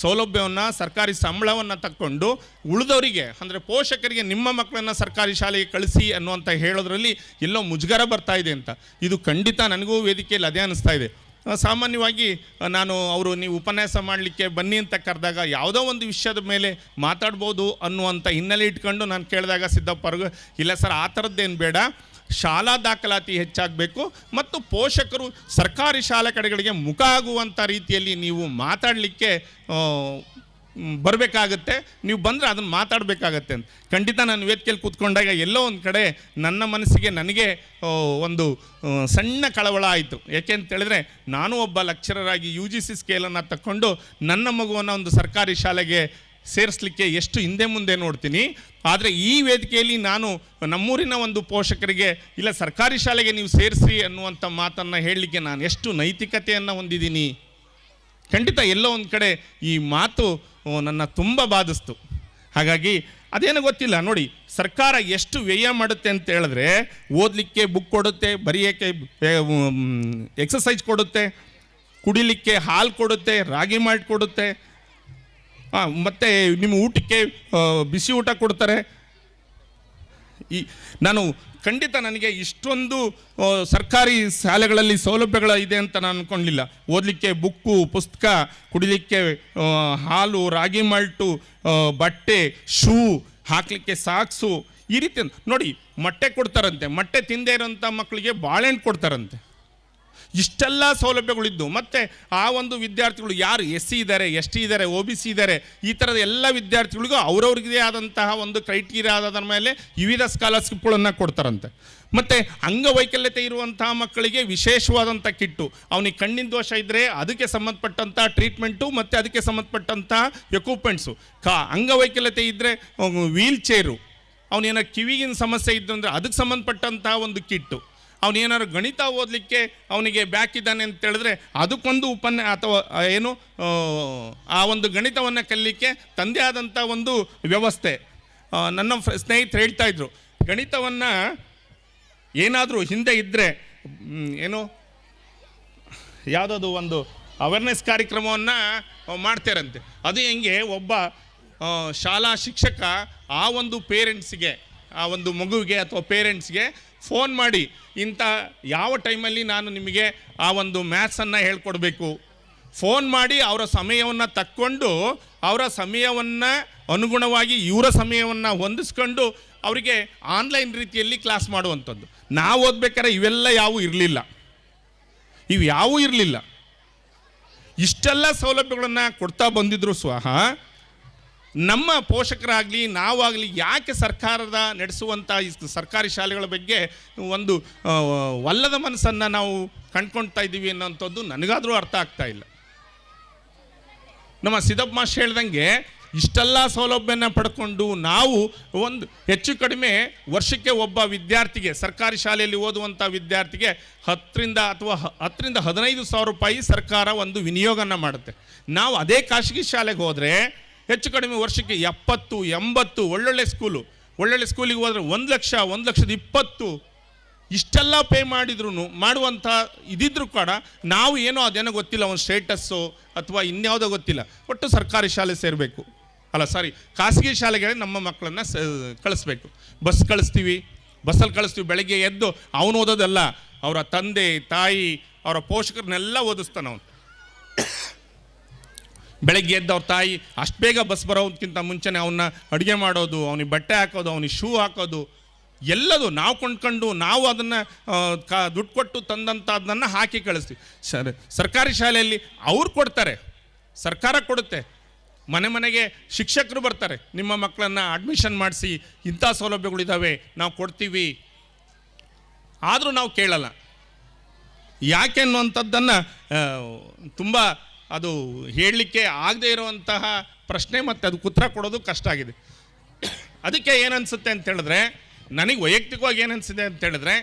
ಸೌಲಭ್ಯವನ್ನು, ಸರ್ಕಾರಿ ಸಂಬಳವನ್ನು ತಕ್ಕೊಂಡು ಉಳಿದವರಿಗೆ, ಅಂದರೆ ಪೋಷಕರಿಗೆ ನಿಮ್ಮ ಮಕ್ಕಳನ್ನು ಸರ್ಕಾರಿ ಶಾಲೆಗೆ ಕಳಿಸಿ ಅನ್ನುವಂಥ ಹೇಳೋದ್ರಲ್ಲಿ ಎಲ್ಲೋ ಮುಜುಗರ ಬರ್ತಾ ಇದೆ ಅಂತ. ಇದು ಖಂಡಿತ ನನಗೂ ವೇದಿಕೆಯಲ್ಲಿ ಅದೇ ಅನ್ನಿಸ್ತಾ ಇದೆ. ಸಾಮಾನ್ಯವಾಗಿ ನಾನು ಅವರು ನೀವು ಉಪನ್ಯಾಸ ಮಾಡಲಿಕ್ಕೆ ಬನ್ನಿ ಅಂತ ಕರೆದಾಗ ಯಾವುದೋ ಒಂದು ವಿಷಯದ ಮೇಲೆ ಮಾತಾಡ್ಬೋದು ಅನ್ನುವಂಥ ಹಿನ್ನೆಲೆ ಇಟ್ಕೊಂಡು ನಾನು ಕೇಳಿದಾಗ ಸಿದ್ದಪ್ಪರ್ಗು ಇಲ್ಲ ಸರ್, ಆ ಥರದ್ದೇನು ಬೇಡ. ಶಾಲಾ ದಾಖಲಾತಿ ಹೆಚ್ಚಾಗಬೇಕು ಮತ್ತು ಪೋಷಕರು ಸರ್ಕಾರಿ ಶಾಲೆ ಕಡೆಗಳಿಗೆ ಮುಖ ಆಗುವಂಥ ರೀತಿಯಲ್ಲಿ ನೀವು ಮಾತಾಡಲಿಕ್ಕೆ ಬರಬೇಕಾಗತ್ತೆ. ನೀವು ಬಂದರೆ ಅದನ್ನು ಮಾತಾಡಬೇಕಾಗತ್ತೆ ಅಂತ. ಖಂಡಿತ ನಾನು ವೇದಿಕೆಯಲ್ಲಿ ಕೂತ್ಕೊಂಡಾಗ ಎಲ್ಲೋ ಒಂದು ಕಡೆ ನನ್ನ ಮನಸ್ಸಿಗೆ ನನಗೆ ಒಂದು ಸಣ್ಣ ಕಳವಳ ಆಯಿತು. ಯಾಕೆ ಅಂತ ಹೇಳಿದ್ರೆ, ನಾನು ಒಬ್ಬ ಲೆಕ್ಚರರ್ ಆಗಿ ಯು ಜಿ ಸಿ ಸ್ಕೇಲನ್ನು ತಕ್ಕೊಂಡು ನನ್ನ ಮಗುವನ್ನು ಒಂದು ಸರ್ಕಾರಿ ಶಾಲೆಗೆ ಸೇರಿಸ್ಲಿಕ್ಕೆ ಎಷ್ಟು ಹಿಂದೆ ಮುಂದೆ ನೋಡ್ತೀನಿ. ಆದರೆ ಈ ವೇದಿಕೆಯಲ್ಲಿ ನಾನು ನಮ್ಮೂರಿನ ಒಂದು ಪೋಷಕರಿಗೆ, ಇಲ್ಲ ಸರ್ಕಾರಿ ಶಾಲೆಗೆ ನೀವು ಸೇರಿಸಿ ಅನ್ನುವಂಥ ಮಾತನ್ನು ಹೇಳಲಿಕ್ಕೆ ನಾನು ಎಷ್ಟು ನೈತಿಕತೆಯನ್ನು ಹೊಂದಿದ್ದೀನಿ. ಖಂಡಿತ ಎಲ್ಲೋ ಒಂದು ಕಡೆ ಈ ಮಾತು ನನ್ನ ತುಂಬ ಬಾಧಿಸ್ತು. ಹಾಗಾಗಿ ಅದೇನೋ ಗೊತ್ತಿಲ್ಲ, ನೋಡಿ, ಸರ್ಕಾರ ಎಷ್ಟು ವ್ಯಯ ಮಾಡುತ್ತೆ ಅಂತ ಹೇಳಿದ್ರೆ, ಓದಲಿಕ್ಕೆ ಬುಕ್ ಕೊಡುತ್ತೆ, ಬರೆಯೋಕ್ಕೆ ಎಕ್ಸಸೈಜ್ ಕೊಡುತ್ತೆ, ಕುಡಿಲಿಕ್ಕೆ ಹಾಲು ಕೊಡುತ್ತೆ, ರಾಗಿ ಮಾಡಿ ಕೊಡುತ್ತೆ ಹಾಂ ಮತ್ತು ನಿಮ್ಮ ಊಟಕ್ಕೆ ಬಿಸಿ ಊಟ ಕೊಡ್ತಾರೆ. ಈ, ನಾನು ಖಂಡಿತ ನನಗೆ ಇಷ್ಟೊಂದು ಸರ್ಕಾರಿ ಶಾಲೆಗಳಲ್ಲಿ ಸೌಲಭ್ಯಗಳ ಇದೆ ಅಂತ ನಾನು ಅನ್ಕೊಂಡಿಲ್ಲ. ಓದಲಿಕ್ಕೆ ಬುಕ್ಕು, ಪುಸ್ತಕ ಕುಡಿಲಿಕ್ಕೆ ಹಾಲು, ರಾಗಿ ಮಾಲ್ಟು ಬಟ್ಟೆ, ಶೂ ಹಾಕಲಿಕ್ಕೆ ಸಾಕ್ಸು ಈ ರೀತಿ ನೋಡಿ, ಮೊಟ್ಟೆ ಕೊಡ್ತಾರಂತೆ. ಮೊಟ್ಟೆ ತಿಂದೇ ಇರೋಂಥ ಮಕ್ಕಳಿಗೆ ಬಾಳೆಹಣ್ಣು ಕೊಡ್ತಾರಂತೆ. ಇಷ್ಟೆಲ್ಲ ಸೌಲಭ್ಯಗಳಿದ್ದು, ಮತ್ತು ಆ ಒಂದು ವಿದ್ಯಾರ್ಥಿಗಳು ಯಾರು ಎಸ್ ಸಿ ಇದ್ದಾರೆ ಎಸ್ ಟಿ ಇದ್ದಾರೆ ಒ ಬಿ ಸಿ ಇದ್ದಾರೆ ಈ ಥರದ ಎಲ್ಲ ವಿದ್ಯಾರ್ಥಿಗಳಿಗೂ ಅವ್ರವ್ರಿಗೆ ಆದಂತಹ ಒಂದು ಕ್ರೈಟೀರಿಯಾ ಆದದ್ರ ಮೇಲೆ ವಿವಿಧ ಸ್ಕಾಲರ್ಶಿಪ್ಗಳನ್ನು ಕೊಡ್ತಾರಂತೆ. ಮತ್ತು ಅಂಗವೈಕಲ್ಯತೆ ಇರುವಂತಹ ಮಕ್ಕಳಿಗೆ ವಿಶೇಷವಾದಂಥ ಕಿಟ್ಟು. ಅವನಿಗೆ ಕಣ್ಣಿನ ದೋಷ ಇದ್ದರೆ ಅದಕ್ಕೆ ಸಂಬಂಧಪಟ್ಟಂಥ ಟ್ರೀಟ್ಮೆಂಟು ಮತ್ತು ಅದಕ್ಕೆ ಸಂಬಂಧಪಟ್ಟಂಥ ಎಕ್ವಿಪ್ಮೆಂಟ್ಸು ಕಾ, ಅಂಗವೈಕಲ್ಯತೆ ಇದ್ದರೆ ವೀಲ್ ಚೇರು ಅವನೇನೋ ಕಿವಿಗಿನ ಸಮಸ್ಯೆ ಇದ್ದಂದರೆ ಅದಕ್ಕೆ ಸಂಬಂಧಪಟ್ಟಂತಹ ಒಂದು ಕಿಟ್ಟು. ಅವನೇನಾದ್ರು ಗಣಿತ ಓದಲಿಕ್ಕೆ ಅವನಿಗೆ ಬ್ಯಾಕ್ ಇದ್ದಾನೆ ಅಂತ ಹೇಳಿದ್ರೆ ಅದಕ್ಕೊಂದು ಉಪನ್ಯ ಅಥವಾ ಏನು ಆ, ಒಂದು ಗಣಿತವನ್ನು ಕಲಿಲಿಕ್ಕೆ ತಂದೆ ಆದಂಥ ಒಂದು ವ್ಯವಸ್ಥೆ. ನನ್ನ ಸ್ನೇಹಿತರು ಹೇಳ್ತಾ ಇದ್ರು ಗಣಿತವನ್ನು ಏನಾದರೂ ಹಿಂದೆ ಇದ್ದರೆ ಏನು ಯಾವುದಾದ್ರು ಒಂದು ಅವೇರ್ನೆಸ್ ಕಾರ್ಯಕ್ರಮವನ್ನು ಮಾಡ್ತಾರಂತೆ. ಅದು ಹೆಂಗೆ ಒಬ್ಬ ಶಾಲಾ ಶಿಕ್ಷಕ ಆ ಒಂದು ಪೇರೆಂಟ್ಸ್ಗೆ ಆ ಒಂದು ಮಗುವಿಗೆ ಅಥವಾ ಪೇರೆಂಟ್ಸ್ಗೆ ಫೋನ್ ಮಾಡಿ, ಇಂಥ ಯಾವ ಟೈಮಲ್ಲಿ ನಾನು ನಿಮಗೆ ಆ ಒಂದು ಮ್ಯಾಥ್ಸನ್ನು ಹೇಳ್ಕೊಡ್ಬೇಕು? ಫೋನ್ ಮಾಡಿ ಅವರ ಸಮಯವನ್ನು ತಕ್ಕೊಂಡು, ಅವರ ಸಮಯವನ್ನು ಅನುಗುಣವಾಗಿ ಇವರ ಸಮಯವನ್ನು ಹೊಂದಿಸ್ಕೊಂಡು ಅವರಿಗೆ ಆನ್ಲೈನ್ ರೀತಿಯಲ್ಲಿ ಕ್ಲಾಸ್ ಮಾಡುವಂಥದ್ದು. ನಾವು ಓದ್ಬೇಕಾದ್ರೆ ಇವೆಲ್ಲ ಯಾವೂ ಇರಲಿಲ್ಲ. ಇವು ಯಾವೂ ಇರಲಿಲ್ಲ. ಇಷ್ಟೆಲ್ಲ ಸೌಲಭ್ಯಗಳನ್ನು ಕೊಡ್ತಾ ಬಂದಿದ್ರು ಸ್ವಹ ನಮ್ಮ ಪೋಷಕರಾಗಲಿ, ನಾವಾಗಲಿ ಯಾಕೆ ಸರ್ಕಾರದ ನಡೆಸುವಂಥ ಈ ಸರ್ಕಾರಿ ಶಾಲೆಗಳ ಬಗ್ಗೆ ಒಂದು ವಲ್ಲದ ಮನಸ್ಸನ್ನು ನಾವು ಕಂಡ್ಕೊಳ್ತಾ ಇದ್ದೀವಿ ಅನ್ನೋಂಥದ್ದು ನನಗಾದರೂ ಅರ್ಥ ಆಗ್ತಾ ಇಲ್ಲ. ನಮ್ಮ ಸಿದ್ದಪ್ಪ ಮಾಸ್ ಹೇಳ್ದಂಗೆ, ಇಷ್ಟೆಲ್ಲ ಸೌಲಭ್ಯನ ಪಡ್ಕೊಂಡು ನಾವು ಒಂದು ಹೆಚ್ಚು ಕಡಿಮೆ ವರ್ಷಕ್ಕೆ ಒಬ್ಬ ವಿದ್ಯಾರ್ಥಿಗೆ, ಸರ್ಕಾರಿ ಶಾಲೆಯಲ್ಲಿ ಓದುವಂಥ ವಿದ್ಯಾರ್ಥಿಗೆ ಹತ್ತರಿಂದ ಅಥವಾ ಹತ್ತರಿಂದ ಹದಿನೈದು ಸಾವಿರ ರೂಪಾಯಿ ಸರ್ಕಾರ ಒಂದು ವಿನಿಯೋಗನ ಮಾಡುತ್ತೆ. ನಾವು ಅದೇ ಖಾಸಗಿ ಶಾಲೆಗೆ ಹೋದರೆ ಹೆಚ್ಚು ಕಡಿಮೆ ವರ್ಷಕ್ಕೆ ಎಪ್ಪತ್ತು, ಎಂಬತ್ತು, ಒಳ್ಳೊಳ್ಳೆ ಸ್ಕೂಲು ಒಳ್ಳೊಳ್ಳೆ ಸ್ಕೂಲಿಗೆ ಹೋದರೆ ಒಂದು ಲಕ್ಷ, ಒಂದು ಲಕ್ಷದ ಇಪ್ಪತ್ತು. ಇಷ್ಟೆಲ್ಲ ಪೇ ಮಾಡಿದ್ರು ಮಾಡುವಂಥ ಇದಿದ್ರು ಕೂಡ ನಾವು ಏನೋ ಅದೇನೋ ಗೊತ್ತಿಲ್ಲ, ಒಂದು ಸ್ಟೇಟಸ್ಸು ಅಥವಾ ಇನ್ಯಾವುದೋ ಗೊತ್ತಿಲ್ಲ. ಒಟ್ಟು ಸರ್ಕಾರಿ ಶಾಲೆ ಸೇರಬೇಕು. ಅಲ್ಲ ಸಾರಿ ಖಾಸಗಿ ಶಾಲೆಗೆ ನಮ್ಮ ಮಕ್ಕಳನ್ನು ಕಳಿಸ್ಬೇಕು. ಬಸ್ ಕಳಿಸ್ತೀವಿ, ಬಸ್ಸಲ್ಲಿ ಕಳಿಸ್ತೀವಿ, ಬೆಳಗ್ಗೆ ಎದ್ದು ಅವನು ಓದೋದಲ್ಲ. ಅವರ ತಂದೆ, ತಾಯಿ, ಅವರ ಪೋಷಕರನ್ನೆಲ್ಲ ಓದಿಸ್ತಾನೆ ಅವನು. ಬೆಳಗ್ಗೆ ಎದ್ದು ಅವ್ರ ತಾಯಿ, ಅಷ್ಟು ಬೇಗ ಬಸ್ ಬರೋದಕ್ಕಿಂತ ಮುಂಚೆನೇ ಅವನ್ನ ಅಡುಗೆ ಮಾಡೋದು, ಅವನಿಗೆ ಬಟ್ಟೆ ಹಾಕೋದು, ಅವನಿಗೆ ಶೂ ಹಾಕೋದು, ಎಲ್ಲದು ನಾವು ಕೊಂಡ್ಕೊಂಡು ನಾವು ಅದನ್ನು ಕಾ, ದುಡ್ಡು ಕೊಟ್ಟು ತಂದಂಥದ್ದನ್ನು ಹಾಕಿ ಕಳಿಸ್ತೀವಿ. ಸರ್, ಸರ್ಕಾರಿ ಶಾಲೆಯಲ್ಲಿ ಅವ್ರು ಕೊಡ್ತಾರೆ, ಸರ್ಕಾರ ಕೊಡುತ್ತೆ. ಮನೆ ಮನೆಗೆ ಶಿಕ್ಷಕರು ಬರ್ತಾರೆ, ನಿಮ್ಮ ಮಕ್ಕಳನ್ನು ಅಡ್ಮಿಷನ್ ಮಾಡಿಸಿ, ಇಂಥ ಸೌಲಭ್ಯಗಳಿದ್ದಾವೆ ನಾವು ಕೊಡ್ತೀವಿ. ಆದರೂ ನಾವು ಕೇಳಲ್ಲ. ಯಾಕೆ ಅನ್ನುವಂಥದ್ದನ್ನು ತುಂಬ ಅದು ಹೇಳಲಿಕ್ಕೆ ಆಗದೇ ಇರುವಂತಹ ಪ್ರಶ್ನೆ ಮತ್ತು ಅದು ಉತ್ತರ ಕೊಡೋದು ಕಷ್ಟ ಆಗಿದೆ. ಅದಕ್ಕೆ ಏನನ್ಸುತ್ತೆ ಅಂತ ಹೇಳಿದ್ರೆ, ನನಗೆ ವೈಯಕ್ತಿಕವಾಗಿ ಏನನ್ಸಿದೆ ಅಂತ ಹೇಳಿದ್ರೆ,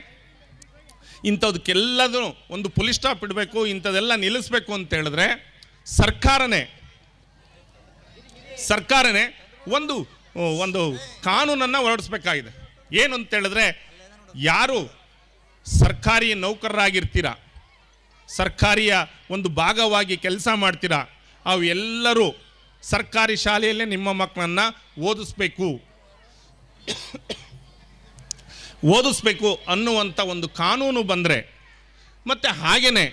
ಇಂಥದಕ್ಕೆಲ್ಲದೂ ಒಂದು ಪೊಲೀಸ್ ಸ್ಟಾಪ್ ಇಡಬೇಕು ಇಂಥದ್ದೆಲ್ಲ ನಿಲ್ಲಿಸ್ಬೇಕು ಅಂತ ಹೇಳಿದ್ರೆ, ಸರ್ಕಾರನೇ ಸರ್ಕಾರನೇ ಒಂದು ಒಂದು ಕಾನೂನನ್ನು ಹೊರಡಿಸ್ಬೇಕಾಗಿದೆ. ಏನು ಅಂತ ಹೇಳಿದ್ರೆ, ಯಾರು ಸರ್ಕಾರಿ ನೌಕರರಾಗಿರ್ತೀರ ಸರ್ಕಾರಿಯ ಒಂದು ಭಾಗವಾಗಿ ಕೆಲಸ ಮಾಡ್ತೀರಾ? ಅವು ಎಲ್ಲರೂ ಸರ್ಕಾರಿ ಶಾಲೆಯಲ್ಲೇ ನಿಮ್ಮ ಮಕ್ಕಳನ್ನು ಓದಿಸ್ಬೇಕು. ಓದಿಸ್ಬೇಕು ಅನ್ನುವಂಥ ಒಂದು ಕಾನೂನು ಬಂದರೆ, ಮತ್ತು ಹಾಗೇ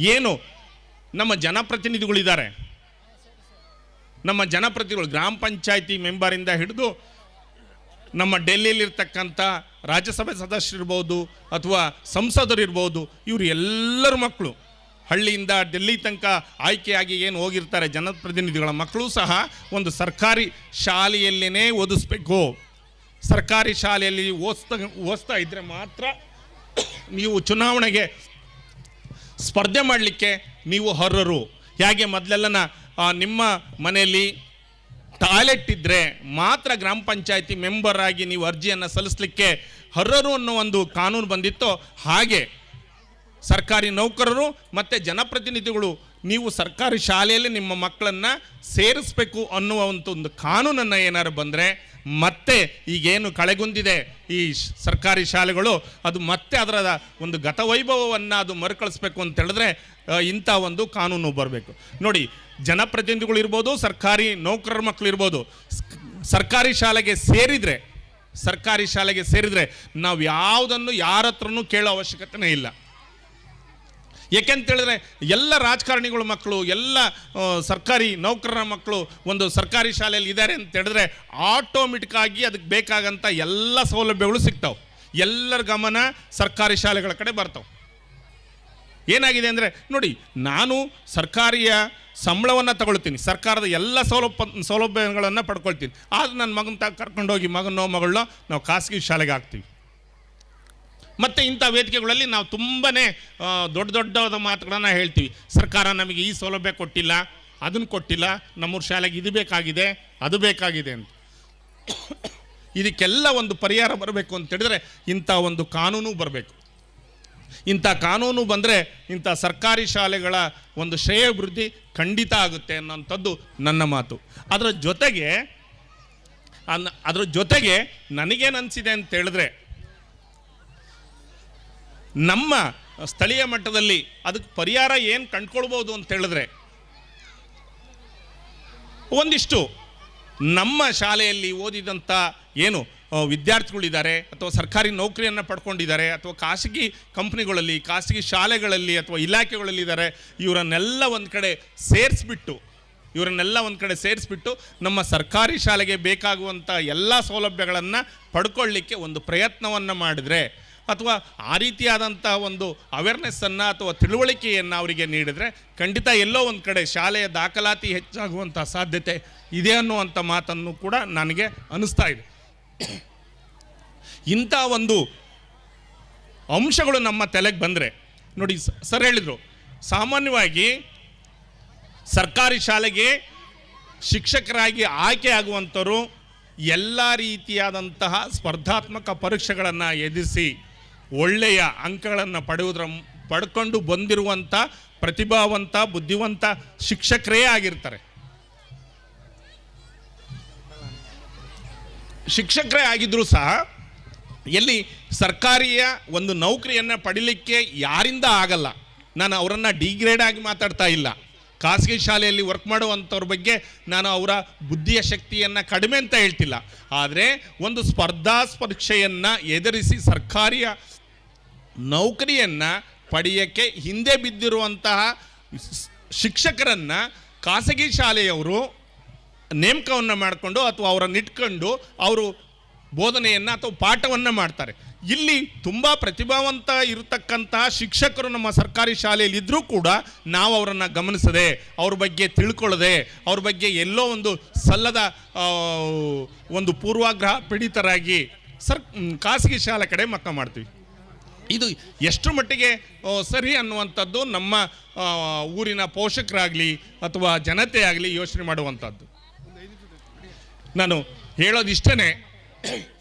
ಏನು ನಮ್ಮ ಜನಪ್ರತಿನಿಧಿಗಳಿದ್ದಾರೆ. ನಮ್ಮ ಜನಪ್ರತಿನಿಧಿಗಳು ಗ್ರಾಮ ಪಂಚಾಯಿತಿ ಮೆಂಬರಿಂದ ಹಿಡಿದು ನಮ್ಮ ಡೆಲ್ಲಿಯಲ್ಲಿರ್ತಕ್ಕಂಥ ರಾಜ್ಯಸಭೆ ಸದಸ್ಯರಿರ್ಬೋದು ಅಥವಾ ಸಂಸದರಿರ್ಬೋದು, ಇವರು ಎಲ್ಲರ ಮಕ್ಕಳು. ಹಳ್ಳಿಯಿಂದ ಡೆಲ್ಲಿ ತನಕ ಆಯ್ಕೆಯಾಗಿ ಏನು ಹೋಗಿರ್ತಾರೆ ಜನಪ್ರತಿನಿಧಿಗಳ ಮಕ್ಕಳು ಸಹ ಒಂದು ಸರ್ಕಾರಿ ಶಾಲೆಯಲ್ಲೇ ಓದಿಸ್ಬೇಕು. ಸರ್ಕಾರಿ ಶಾಲೆಯಲ್ಲಿ ಓದಿಸ್ತಾ ಓದಿಸ್ತಾ ಇದ್ದರೆ ಮಾತ್ರ ನೀವು ಚುನಾವಣೆಗೆ ಸ್ಪರ್ಧೆ ಮಾಡಲಿಕ್ಕೆ ನೀವು ಅರ್ಹರು. ಹೇಗೆ ಮೊದಲೆಲ್ಲನ ನಿಮ್ಮ ಮನೆಯಲ್ಲಿ ಟಾಯ್ಲೆಟ್ ಇದ್ದರೆ ಮಾತ್ರ ಗ್ರಾಮ ಪಂಚಾಯಿತಿ ಮೆಂಬರ್ ಆಗಿ ನೀವು ಅರ್ಜಿಯನ್ನು ಸಲ್ಲಿಸಲಿಕ್ಕೆ ಅರ್ಹರು ಅನ್ನೋ ಒಂದು ಕಾನೂನು ಬಂದಿತ್ತು ಹಾಗೆ ಸರ್ಕಾರಿ ನೌಕರರು ಮತ್ತು ಜನಪ್ರತಿನಿಧಿಗಳು ನೀವು ಸರ್ಕಾರಿ ಶಾಲೆಯಲ್ಲಿ ನಿಮ್ಮ ಮಕ್ಕಳನ್ನು ಸೇರಿಸ್ಬೇಕು ಅನ್ನುವ ಒಂದು ಕಾನೂನನ್ನು ಏನಾರು ಬಂದರೆ ಮತ್ತೆ ಈಗೇನು ಕಳೆಗುಂದಿದೆ ಈ ಸರ್ಕಾರಿ ಶಾಲೆಗಳು, ಅದು ಮತ್ತೆ ಅದರ ಒಂದು ಗತವೈಭವವನ್ನು ಅದು ಮರುಕಳಿಸ್ಬೇಕು ಅಂತ ಹೇಳಿದ್ರೆ ಇಂಥ ಒಂದು ಕಾನೂನು ಬರಬೇಕು. ನೋಡಿ, ಜನಪ್ರತಿನಿಧಿಗಳು ಇರ್ಬೋದು, ಸರ್ಕಾರಿ ನೌಕರರ ಮಕ್ಕಳು ಇರ್ಬೋದು ಸರ್ಕಾರಿ ಶಾಲೆಗೆ ಸೇರಿದರೆ, ಸರ್ಕಾರಿ ಶಾಲೆಗೆ ಸೇರಿದರೆ ನಾವು ಯಾವುದನ್ನು ಯಾರ ಹತ್ರನೂ ಕೇಳೋ ಅವಶ್ಯಕತೆನೇ ಇಲ್ಲ. ಏಕೆಂತೇಳಿದ್ರೆ, ಎಲ್ಲ ರಾಜಕಾರಣಿಗಳ ಮಕ್ಕಳು ಎಲ್ಲ ಸರ್ಕಾರಿ ನೌಕರರ ಮಕ್ಕಳು ಒಂದು ಸರ್ಕಾರಿ ಶಾಲೆಯಲ್ಲಿ ಇದ್ದಾರೆ ಅಂತ ಹೇಳಿದ್ರೆ ಆಟೋಮೆಟಿಕ್ ಆಗಿ ಅದಕ್ಕೆ ಬೇಕಾಗಂಥ ಎಲ್ಲ ಸೌಲಭ್ಯಗಳು ಸಿಗ್ತಾವೆ. ಎಲ್ಲರ ಗಮನ ಸರ್ಕಾರಿ ಶಾಲೆಗಳ ಕಡೆ ಬರ್ತಾವೆ. ಏನಾಗಿದೆ ಅಂದರೆ, ನೋಡಿ, ನಾನು ಸರ್ಕಾರಿಯ ಸಂಬಳವನ್ನು ತಗೊಳ್ತೀನಿ. ಸರ್ಕಾರದ ಎಲ್ಲ ಸೌಲಭ್ಯ, ಸೌಲಭ್ಯಗಳನ್ನು ಪಡ್ಕೊಳ್ತೀನಿ. ಆದ್ರೆ ನನ್ನ ಮಗನ ತ ಕರ್ಕೊಂಡೋಗಿ ಮಗನೋ ಮಗಳನ್ನೋ ನಾವು ಖಾಸಗಿ ಶಾಲೆಗೆ ಹಾಕ್ತೀವಿ. ಮತ್ತು ಇಂಥ ವೇದಿಕೆಗಳಲ್ಲಿ ನಾವು ತುಂಬಾ ದೊಡ್ಡ ದೊಡ್ಡವಾದ ಮಾತುಗಳನ್ನು ಹೇಳ್ತೀವಿ. ಸರ್ಕಾರ ನಮಗೆ ಈ ಸೌಲಭ್ಯ ಕೊಟ್ಟಿಲ್ಲ ಅದನ್ನು ಕೊಟ್ಟಿಲ್ಲ, ನಮ್ಮೂರ ಶಾಲೆಗೆ ಇದು ಬೇಕಾಗಿದೆ, ಅದು ಬೇಕಾಗಿದೆ ಅಂತ. <coughs> ಇದಕ್ಕೆಲ್ಲ ಒಂದು ಪರಿಹಾರ ಬರಬೇಕು ಅಂತ ಹೇಳಿದ್ರೆ ಇಂಥ ಒಂದು ಕಾನೂನು ಬರಬೇಕು. ಇಂಥ ಕಾನೂನು ಬಂದರೆ ಇಂಥ ಸರ್ಕಾರಿ ಶಾಲೆಗಳ ಒಂದು ಶ್ರೇಯೋಭಿವೃದ್ಧಿ ಖಂಡಿತ ಆಗುತ್ತೆ ಅನ್ನೋಂಥದ್ದು ನನ್ನ ಮಾತು. ಅದರ ಜೊತೆಗೆ, ಅನ್ನ, ಅದರ ಜೊತೆಗೆ ನನಗೇನು ಅನಿಸಿದೆ ಅಂತ ಹೇಳಿದ್ರೆ, ನಮ್ಮ ಸ್ಥಳೀಯ ಮಟ್ಟದಲ್ಲಿ ಅದಕ್ಕೆ ಪರಿಹಾರ ಏನು ಕಂಡ್ಕೊಳ್ಬೋದು ಅಂತ ಹೇಳಿದ್ರೆ, ಒಂದಿಷ್ಟು ನಮ್ಮ ಶಾಲೆಯಲ್ಲಿ ಓದಿದಂಥ ಏನು ವಿದ್ಯಾರ್ಥಿಗಳಿದ್ದಾರೆ ಅಥವಾ ಸರ್ಕಾರಿ ನೌಕರಿಯನ್ನು ಪಡ್ಕೊಂಡಿದ್ದಾರೆ ಅಥವಾ ಖಾಸಗಿ ಕಂಪ್ನಿಗಳಲ್ಲಿ, ಖಾಸಗಿ ಶಾಲೆಗಳಲ್ಲಿ ಅಥವಾ ಇಲಾಖೆಗಳಲ್ಲಿದ್ದಾರೆ, ಇವರನ್ನೆಲ್ಲ ಒಂದು ಕಡೆ ಸೇರಿಸ್ಬಿಟ್ಟು, ಇವರನ್ನೆಲ್ಲ ಒಂದು ಕಡೆ ಸೇರಿಸ್ಬಿಟ್ಟು ನಮ್ಮ ಸರ್ಕಾರಿ ಶಾಲೆಗೆ ಬೇಕಾಗುವಂಥ ಎಲ್ಲ ಸೌಲಭ್ಯಗಳನ್ನು ಪಡ್ಕೊಳ್ಳಿಕ್ಕೆ ಒಂದು ಪ್ರಯತ್ನವನ್ನು ಮಾಡಿದರೆ ಅಥವಾ ಆ ರೀತಿಯಾದಂತಹ ಒಂದು ಅವೇರ್ನೆಸ್ಸನ್ನು ಅಥವಾ ತಿಳುವಳಿಕೆಯನ್ನು ಅವರಿಗೆ ನೀಡಿದರೆ ಖಂಡಿತ ಎಲ್ಲೋ ಒಂದು ಕಡೆ ಶಾಲೆಯ ದಾಖಲಾತಿ ಹೆಚ್ಚಾಗುವಂಥ ಸಾಧ್ಯತೆ ಇದೆ ಅನ್ನುವಂಥ ಮಾತನ್ನು ಕೂಡ ನನಗೆ ಅನ್ನಿಸ್ತಾ ಇದೆ. ಇಂಥ ಒಂದು ಅಂಶಗಳು ನಮ್ಮ ತಲೆಗೆ ಬಂದರೆ, ನೋಡಿ ಸರ್ ಹೇಳಿದರು, ಸಾಮಾನ್ಯವಾಗಿ ಸರ್ಕಾರಿ ಶಾಲೆಗೆ ಶಿಕ್ಷಕರಾಗಿ ಆಯ್ಕೆ ಆಗುವಂಥವರು ಎಲ್ಲ ರೀತಿಯಾದಂತಹ ಸ್ಪರ್ಧಾತ್ಮಕ ಪರೀಕ್ಷೆಗಳನ್ನು ಎದುರಿಸಿ ಒಳ್ಳೆಯ ಅಂಕಗಳನ್ನು ಪಡೆಯುವುದರ ಪಡ್ಕೊಂಡು ಬಂದಿರುವಂಥ, ಪ್ರತಿಭಾವಂತ, ಬುದ್ಧಿವಂತ ಶಿಕ್ಷಕರೇ ಆಗಿರ್ತಾರೆ. ಶಿಕ್ಷಕರೇ ಆಗಿದ್ದರೂ ಸಹ ಎಲ್ಲಿ ಸರ್ಕಾರಿಯ ಒಂದು ನೌಕರಿಯನ್ನು ಪಡಿಲಿಕ್ಕೆ ಯಾರಿಂದ ಆಗಲ್ಲ. ನಾನು ಅವರನ್ನು ಡಿಗ್ರೇಡ್ ಆಗಿ ಮಾತಾಡ್ತಾ ಇಲ್ಲ. ಖಾಸಗಿ ಶಾಲೆಯಲ್ಲಿ ವರ್ಕ್ ಮಾಡುವಂಥವ್ರ ಬಗ್ಗೆ ನಾನು ಅವರ ಬುದ್ಧಿಯ ಶಕ್ತಿಯನ್ನು ಕಡಿಮೆ ಅಂತ ಹೇಳ್ತಿಲ್ಲ. ಆದರೆ ಒಂದು ಸ್ಪರ್ಧಾ ಪರೀಕ್ಷೆಯನ್ನು ಎದುರಿಸಿ ಸರ್ಕಾರಿಯ ನೌಕರಿಯನ್ನು ಪಡೆಯೋಕ್ಕೆ ಹಿಂದೆ ಬಿದ್ದಿರುವಂತಹ ಶಿಕ್ಷಕರನ್ನು ಖಾಸಗಿ ಶಾಲೆಯವರು ನೇಮಕವನ್ನು ಮಾಡಿಕೊಂಡು ಅಥವಾ ಅವರನ್ನು ಇಟ್ಕೊಂಡು ಅವರು ಬೋಧನೆಯನ್ನು ಅಥವಾ ಪಾಠವನ್ನು ಮಾಡ್ತಾರೆ. ಇಲ್ಲಿ ತುಂಬ ಪ್ರತಿಭಾವಂತ ಇರತಕ್ಕಂತಹ ಶಿಕ್ಷಕರು ನಮ್ಮ ಸರ್ಕಾರಿ ಶಾಲೆಯಲ್ಲಿ ಇದ್ದರೂ ಕೂಡ ನಾವು ಅವರನ್ನು ಗಮನಿಸದೆ, ಅವ್ರ ಬಗ್ಗೆ ತಿಳ್ಕೊಳ್ಳದೆ, ಅವ್ರ ಬಗ್ಗೆ ಎಲ್ಲೋ ಒಂದು ಸಲ್ಲದ ಒಂದು ಪೂರ್ವಾಗ್ರಹ ಪೀಡಿತರಾಗಿ ಸರ್ ಖಾಸಗಿ ಶಾಲೆ ಕಡೆ ಮಕ್ಕ ಮಾಡ್ತೀವಿ. ಇದು ಎಷ್ಟು ಮಟ್ಟಿಗೆ ಸರಿ ಅನ್ನುವಂಥದ್ದು ನಮ್ಮ ಊರಿನ ಪೋಷಕರಾಗಲಿ ಅಥವಾ ಜನತೆ ಆಗಲಿ ಯೋಚನೆ ಮಾಡುವಂಥದ್ದು. ನಾನು ಹೇಳೋದಿಷ್ಟೇ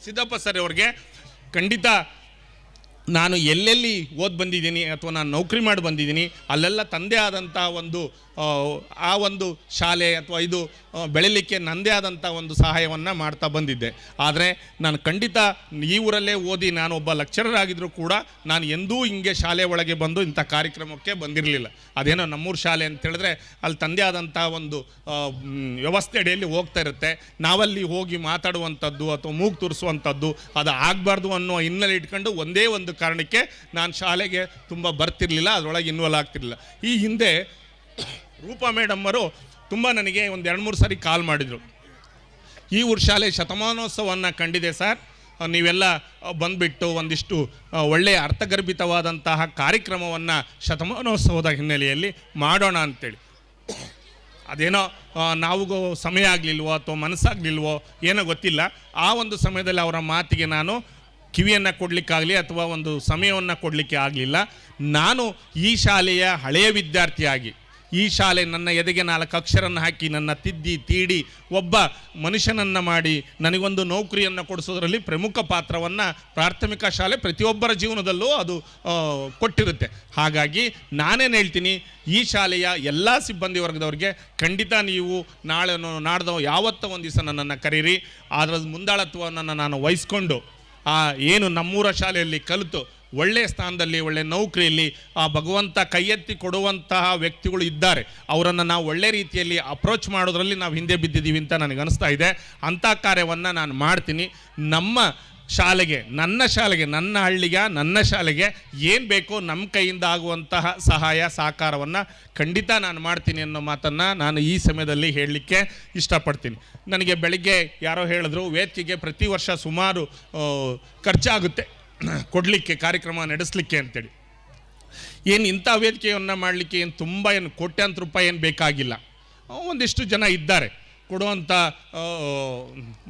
ಸಿದ್ದಪ್ಪ ಸರ್ ಅವ್ರಿಗೆ ಖಂಡಿತ ನಾನು ಎಲ್ಲೆಲ್ಲಿ ಓದಿ ಬಂದಿದ್ದೀನಿ ಅಥವಾ ನಾನು ನೌಕರಿ ಮಾಡಿ ಬಂದಿದ್ದೀನಿ ಅಲ್ಲೆಲ್ಲ ತಂದೆ ಆದಂಥ ಒಂದು ಆ, ಒಂದು ಶಾಲೆ ಅಥವಾ ಇದು ಬೆಳಿಲಿಕ್ಕೆ ನನ್ನದೇ ಆದಂಥ ಒಂದು ಸಹಾಯವನ್ನು ಮಾಡ್ತಾ ಬಂದಿದ್ದೆ. ಆದರೆ ನಾನು ಖಂಡಿತ ಈ ಊರಲ್ಲೇ ಓದಿ ನಾನು ಒಬ್ಬ ಲೆಕ್ಚರರ್ ಆಗಿದ್ದರೂ ಕೂಡ ನಾನು ಎಂದೂ ಹಿಂಗೆ ಶಾಲೆ ಒಳಗೆ ಬಂದು ಇಂಥ ಕಾರ್ಯಕ್ರಮಕ್ಕೆ ಬಂದಿರಲಿಲ್ಲ. ಅದೇನೋ ನಮ್ಮೂರು ಶಾಲೆ ಅಂತ ಹೇಳಿದ್ರೆ ಅಲ್ಲಿ ತಂದೆ ಆದಂಥ ಒಂದು ವ್ಯವಸ್ಥೆ ಅಡಿಯಲ್ಲಿ ಹೋಗ್ತಾ ಇರುತ್ತೆ. ನಾವಲ್ಲಿ ಹೋಗಿ ಮಾತಾಡುವಂಥದ್ದು ಅಥವಾ ಮೂಗು ತುರಿಸುವಂಥದ್ದು ಅದು ಆಗಬಾರ್ದು ಅನ್ನೋ ಹಿನ್ನೆಲೆ ಇಟ್ಕೊಂಡು ಒಂದೇ ಒಂದು ಕಾರಣಕ್ಕೆ ನಾನು ಶಾಲೆಗೆ ತುಂಬ ಬರ್ತಿರಲಿಲ್ಲ, ಅದರೊಳಗೆ ಇನ್ವಾಲ್ವ್ ಆಗ್ತಿರಲಿಲ್ಲ. ಈ ಹಿಂದೆ ರೂಪಾ ಮೇಡಮ್ಮರು ತುಂಬ ನನಗೆ ಒಂದು ಎರಡು ಮೂರು ಸಾರಿ ಕಾಲ್ ಮಾಡಿದರು. ಈ ಊರು ಶಾಲೆ ಶತಮಾನೋತ್ಸವವನ್ನು ಕಂಡಿದೆ ಸರ್. ನೀವೆಲ್ಲ ಬಂದುಬಿಟ್ಟು ಒಂದಿಷ್ಟು ಒಳ್ಳೆಯ ಅರ್ಥಗರ್ಭಿತವಾದಂತಹ ಕಾರ್ಯಕ್ರಮವನ್ನು ಶತಮಾನೋತ್ಸವದ ಹಿನ್ನೆಲೆಯಲ್ಲಿ ಮಾಡೋಣ ಅಂತೇಳಿ. ಅದೇನೋ ನಾವು ಸಮಯ ಆಗಲಿಲ್ವೋ ಅಥವಾ ಮನಸ್ಸಾಗಲಿಲ್ವೋ ಏನೋ ಗೊತ್ತಿಲ್ಲ. ಆ ಒಂದು ಸಮಯದಲ್ಲಿ ಅವರ ಮಾತಿಗೆ ನಾನು ಕಿವಿಯನ್ನು ಕೊಡಲಿಕ್ಕಾಗಲಿ ಅಥವಾ ಒಂದು ಸಮಯವನ್ನು ಕೊಡಲಿಕ್ಕೆ ಆಗಲಿಲ್ಲ. ನಾನು ಈ ಶಾಲೆಯ ಹಳೆಯ ವಿದ್ಯಾರ್ಥಿಯಾಗಿ, ಈ ಶಾಲೆ ನನ್ನ ಎದೆಗೆ ನಾಲ್ಕು ಅಕ್ಷರನ್ನು ಹಾಕಿ, ನನ್ನ ತಿದ್ದಿ, ತೀಡಿ, ಒಬ್ಬ ಮನುಷ್ಯನನ್ನು ಮಾಡಿ, ನನಗೊಂದು ನೌಕರಿಯನ್ನು ಕೊಡಿಸೋದ್ರಲ್ಲಿ ಪ್ರಮುಖ ಪಾತ್ರವನ್ನು ಪ್ರಾಥಮಿಕ ಶಾಲೆ ಪ್ರತಿಯೊಬ್ಬರ ಜೀವನದಲ್ಲೂ ಅದು ಕೊಟ್ಟಿರುತ್ತೆ. ಹಾಗಾಗಿ ನಾನೇನು ಹೇಳ್ತೀನಿ, ಈ ಶಾಲೆಯ ಎಲ್ಲ ಸಿಬ್ಬಂದಿ ವರ್ಗದವ್ರಿಗೆ ಖಂಡಿತ ನೀವು ನಾಳೆ ನಾಡ್ದೋ ಯಾವತ್ತೋ ಒಂದು ದಿವಸ ನನ್ನನ್ನು ಕರೀರಿ. ಅದರ ಮುಂದಾಳತ್ವವನ್ನು ನಾನು ವಹಿಸ್ಕೊಂಡು ಆ ಏನು ನಮ್ಮೂರ ಶಾಲೆಯಲ್ಲಿ ಕಲಿತು ಒಳ್ಳೆಯ ಸ್ಥಾನದಲ್ಲಿ, ಒಳ್ಳೆ ನೌಕರಿಯಲ್ಲಿ ಆ ಭಗವಂತ ಕೈ ಎತ್ತಿ ಕೊಡುವಂತಹ ವ್ಯಕ್ತಿಗಳು ಇದ್ದಾರೆ. ಅವರನ್ನು ನಾವು ಒಳ್ಳೆ ರೀತಿಯಲ್ಲಿ ಅಪ್ರೋಚ್ ಮಾಡೋದ್ರಲ್ಲಿ ನಾವು ಹಿಂದೆ ಬಿದ್ದಿದ್ದೀವಿ ಅಂತ ನನಗೆ ಅನಿಸ್ತಾ ಇದೆ. ಅಂಥ ಕಾರ್ಯವನ್ನು ನಾನು ಮಾಡ್ತೀನಿ. ನಮ್ಮ ಶಾಲೆಗೆ, ನನ್ನ ಶಾಲೆಗೆ, ನನ್ನ ಹಳ್ಳಿಗೆ, ನನ್ನ ಶಾಲೆಗೆ ಏನು ಬೇಕೋ ನಮ್ಮ ಕೈಯಿಂದ ಆಗುವಂತಹ ಸಹಾಯ, ಸಹಕಾರವನ್ನು ಖಂಡಿತ ನಾನು ಮಾಡ್ತೀನಿ ಅನ್ನೋ ಮಾತನ್ನು ನಾನು ಈ ಸಮಯದಲ್ಲಿ ಹೇಳಲಿಕ್ಕೆ ಇಷ್ಟಪಡ್ತೀನಿ. ನನಗೆ ಬೆಳಿಗ್ಗೆ ಯಾರೋ ಹೇಳಿದ್ರು, ವೇದಿಕೆಗೆ ಪ್ರತಿ ವರ್ಷ ಸುಮಾರು ಖರ್ಚಾಗುತ್ತೆ <clears throat> ಕೊಡಲಿಕ್ಕೆ, ಕಾರ್ಯಕ್ರಮ ನಡೆಸಲಿಕ್ಕೆ ಅಂತೇಳಿ. ಏನು ಇಂಥ ವೇದಿಕೆಯನ್ನು ಮಾಡಲಿಕ್ಕೆ ಏನು ತುಂಬ ಏನು ಕೋಟ್ಯಾಂತರ ರೂಪಾಯಿ ಏನು ಬೇಕಾಗಿಲ್ಲ. ಒಂದಿಷ್ಟು ಜನ ಇದ್ದಾರೆ. ಕೊಡುವಂಥ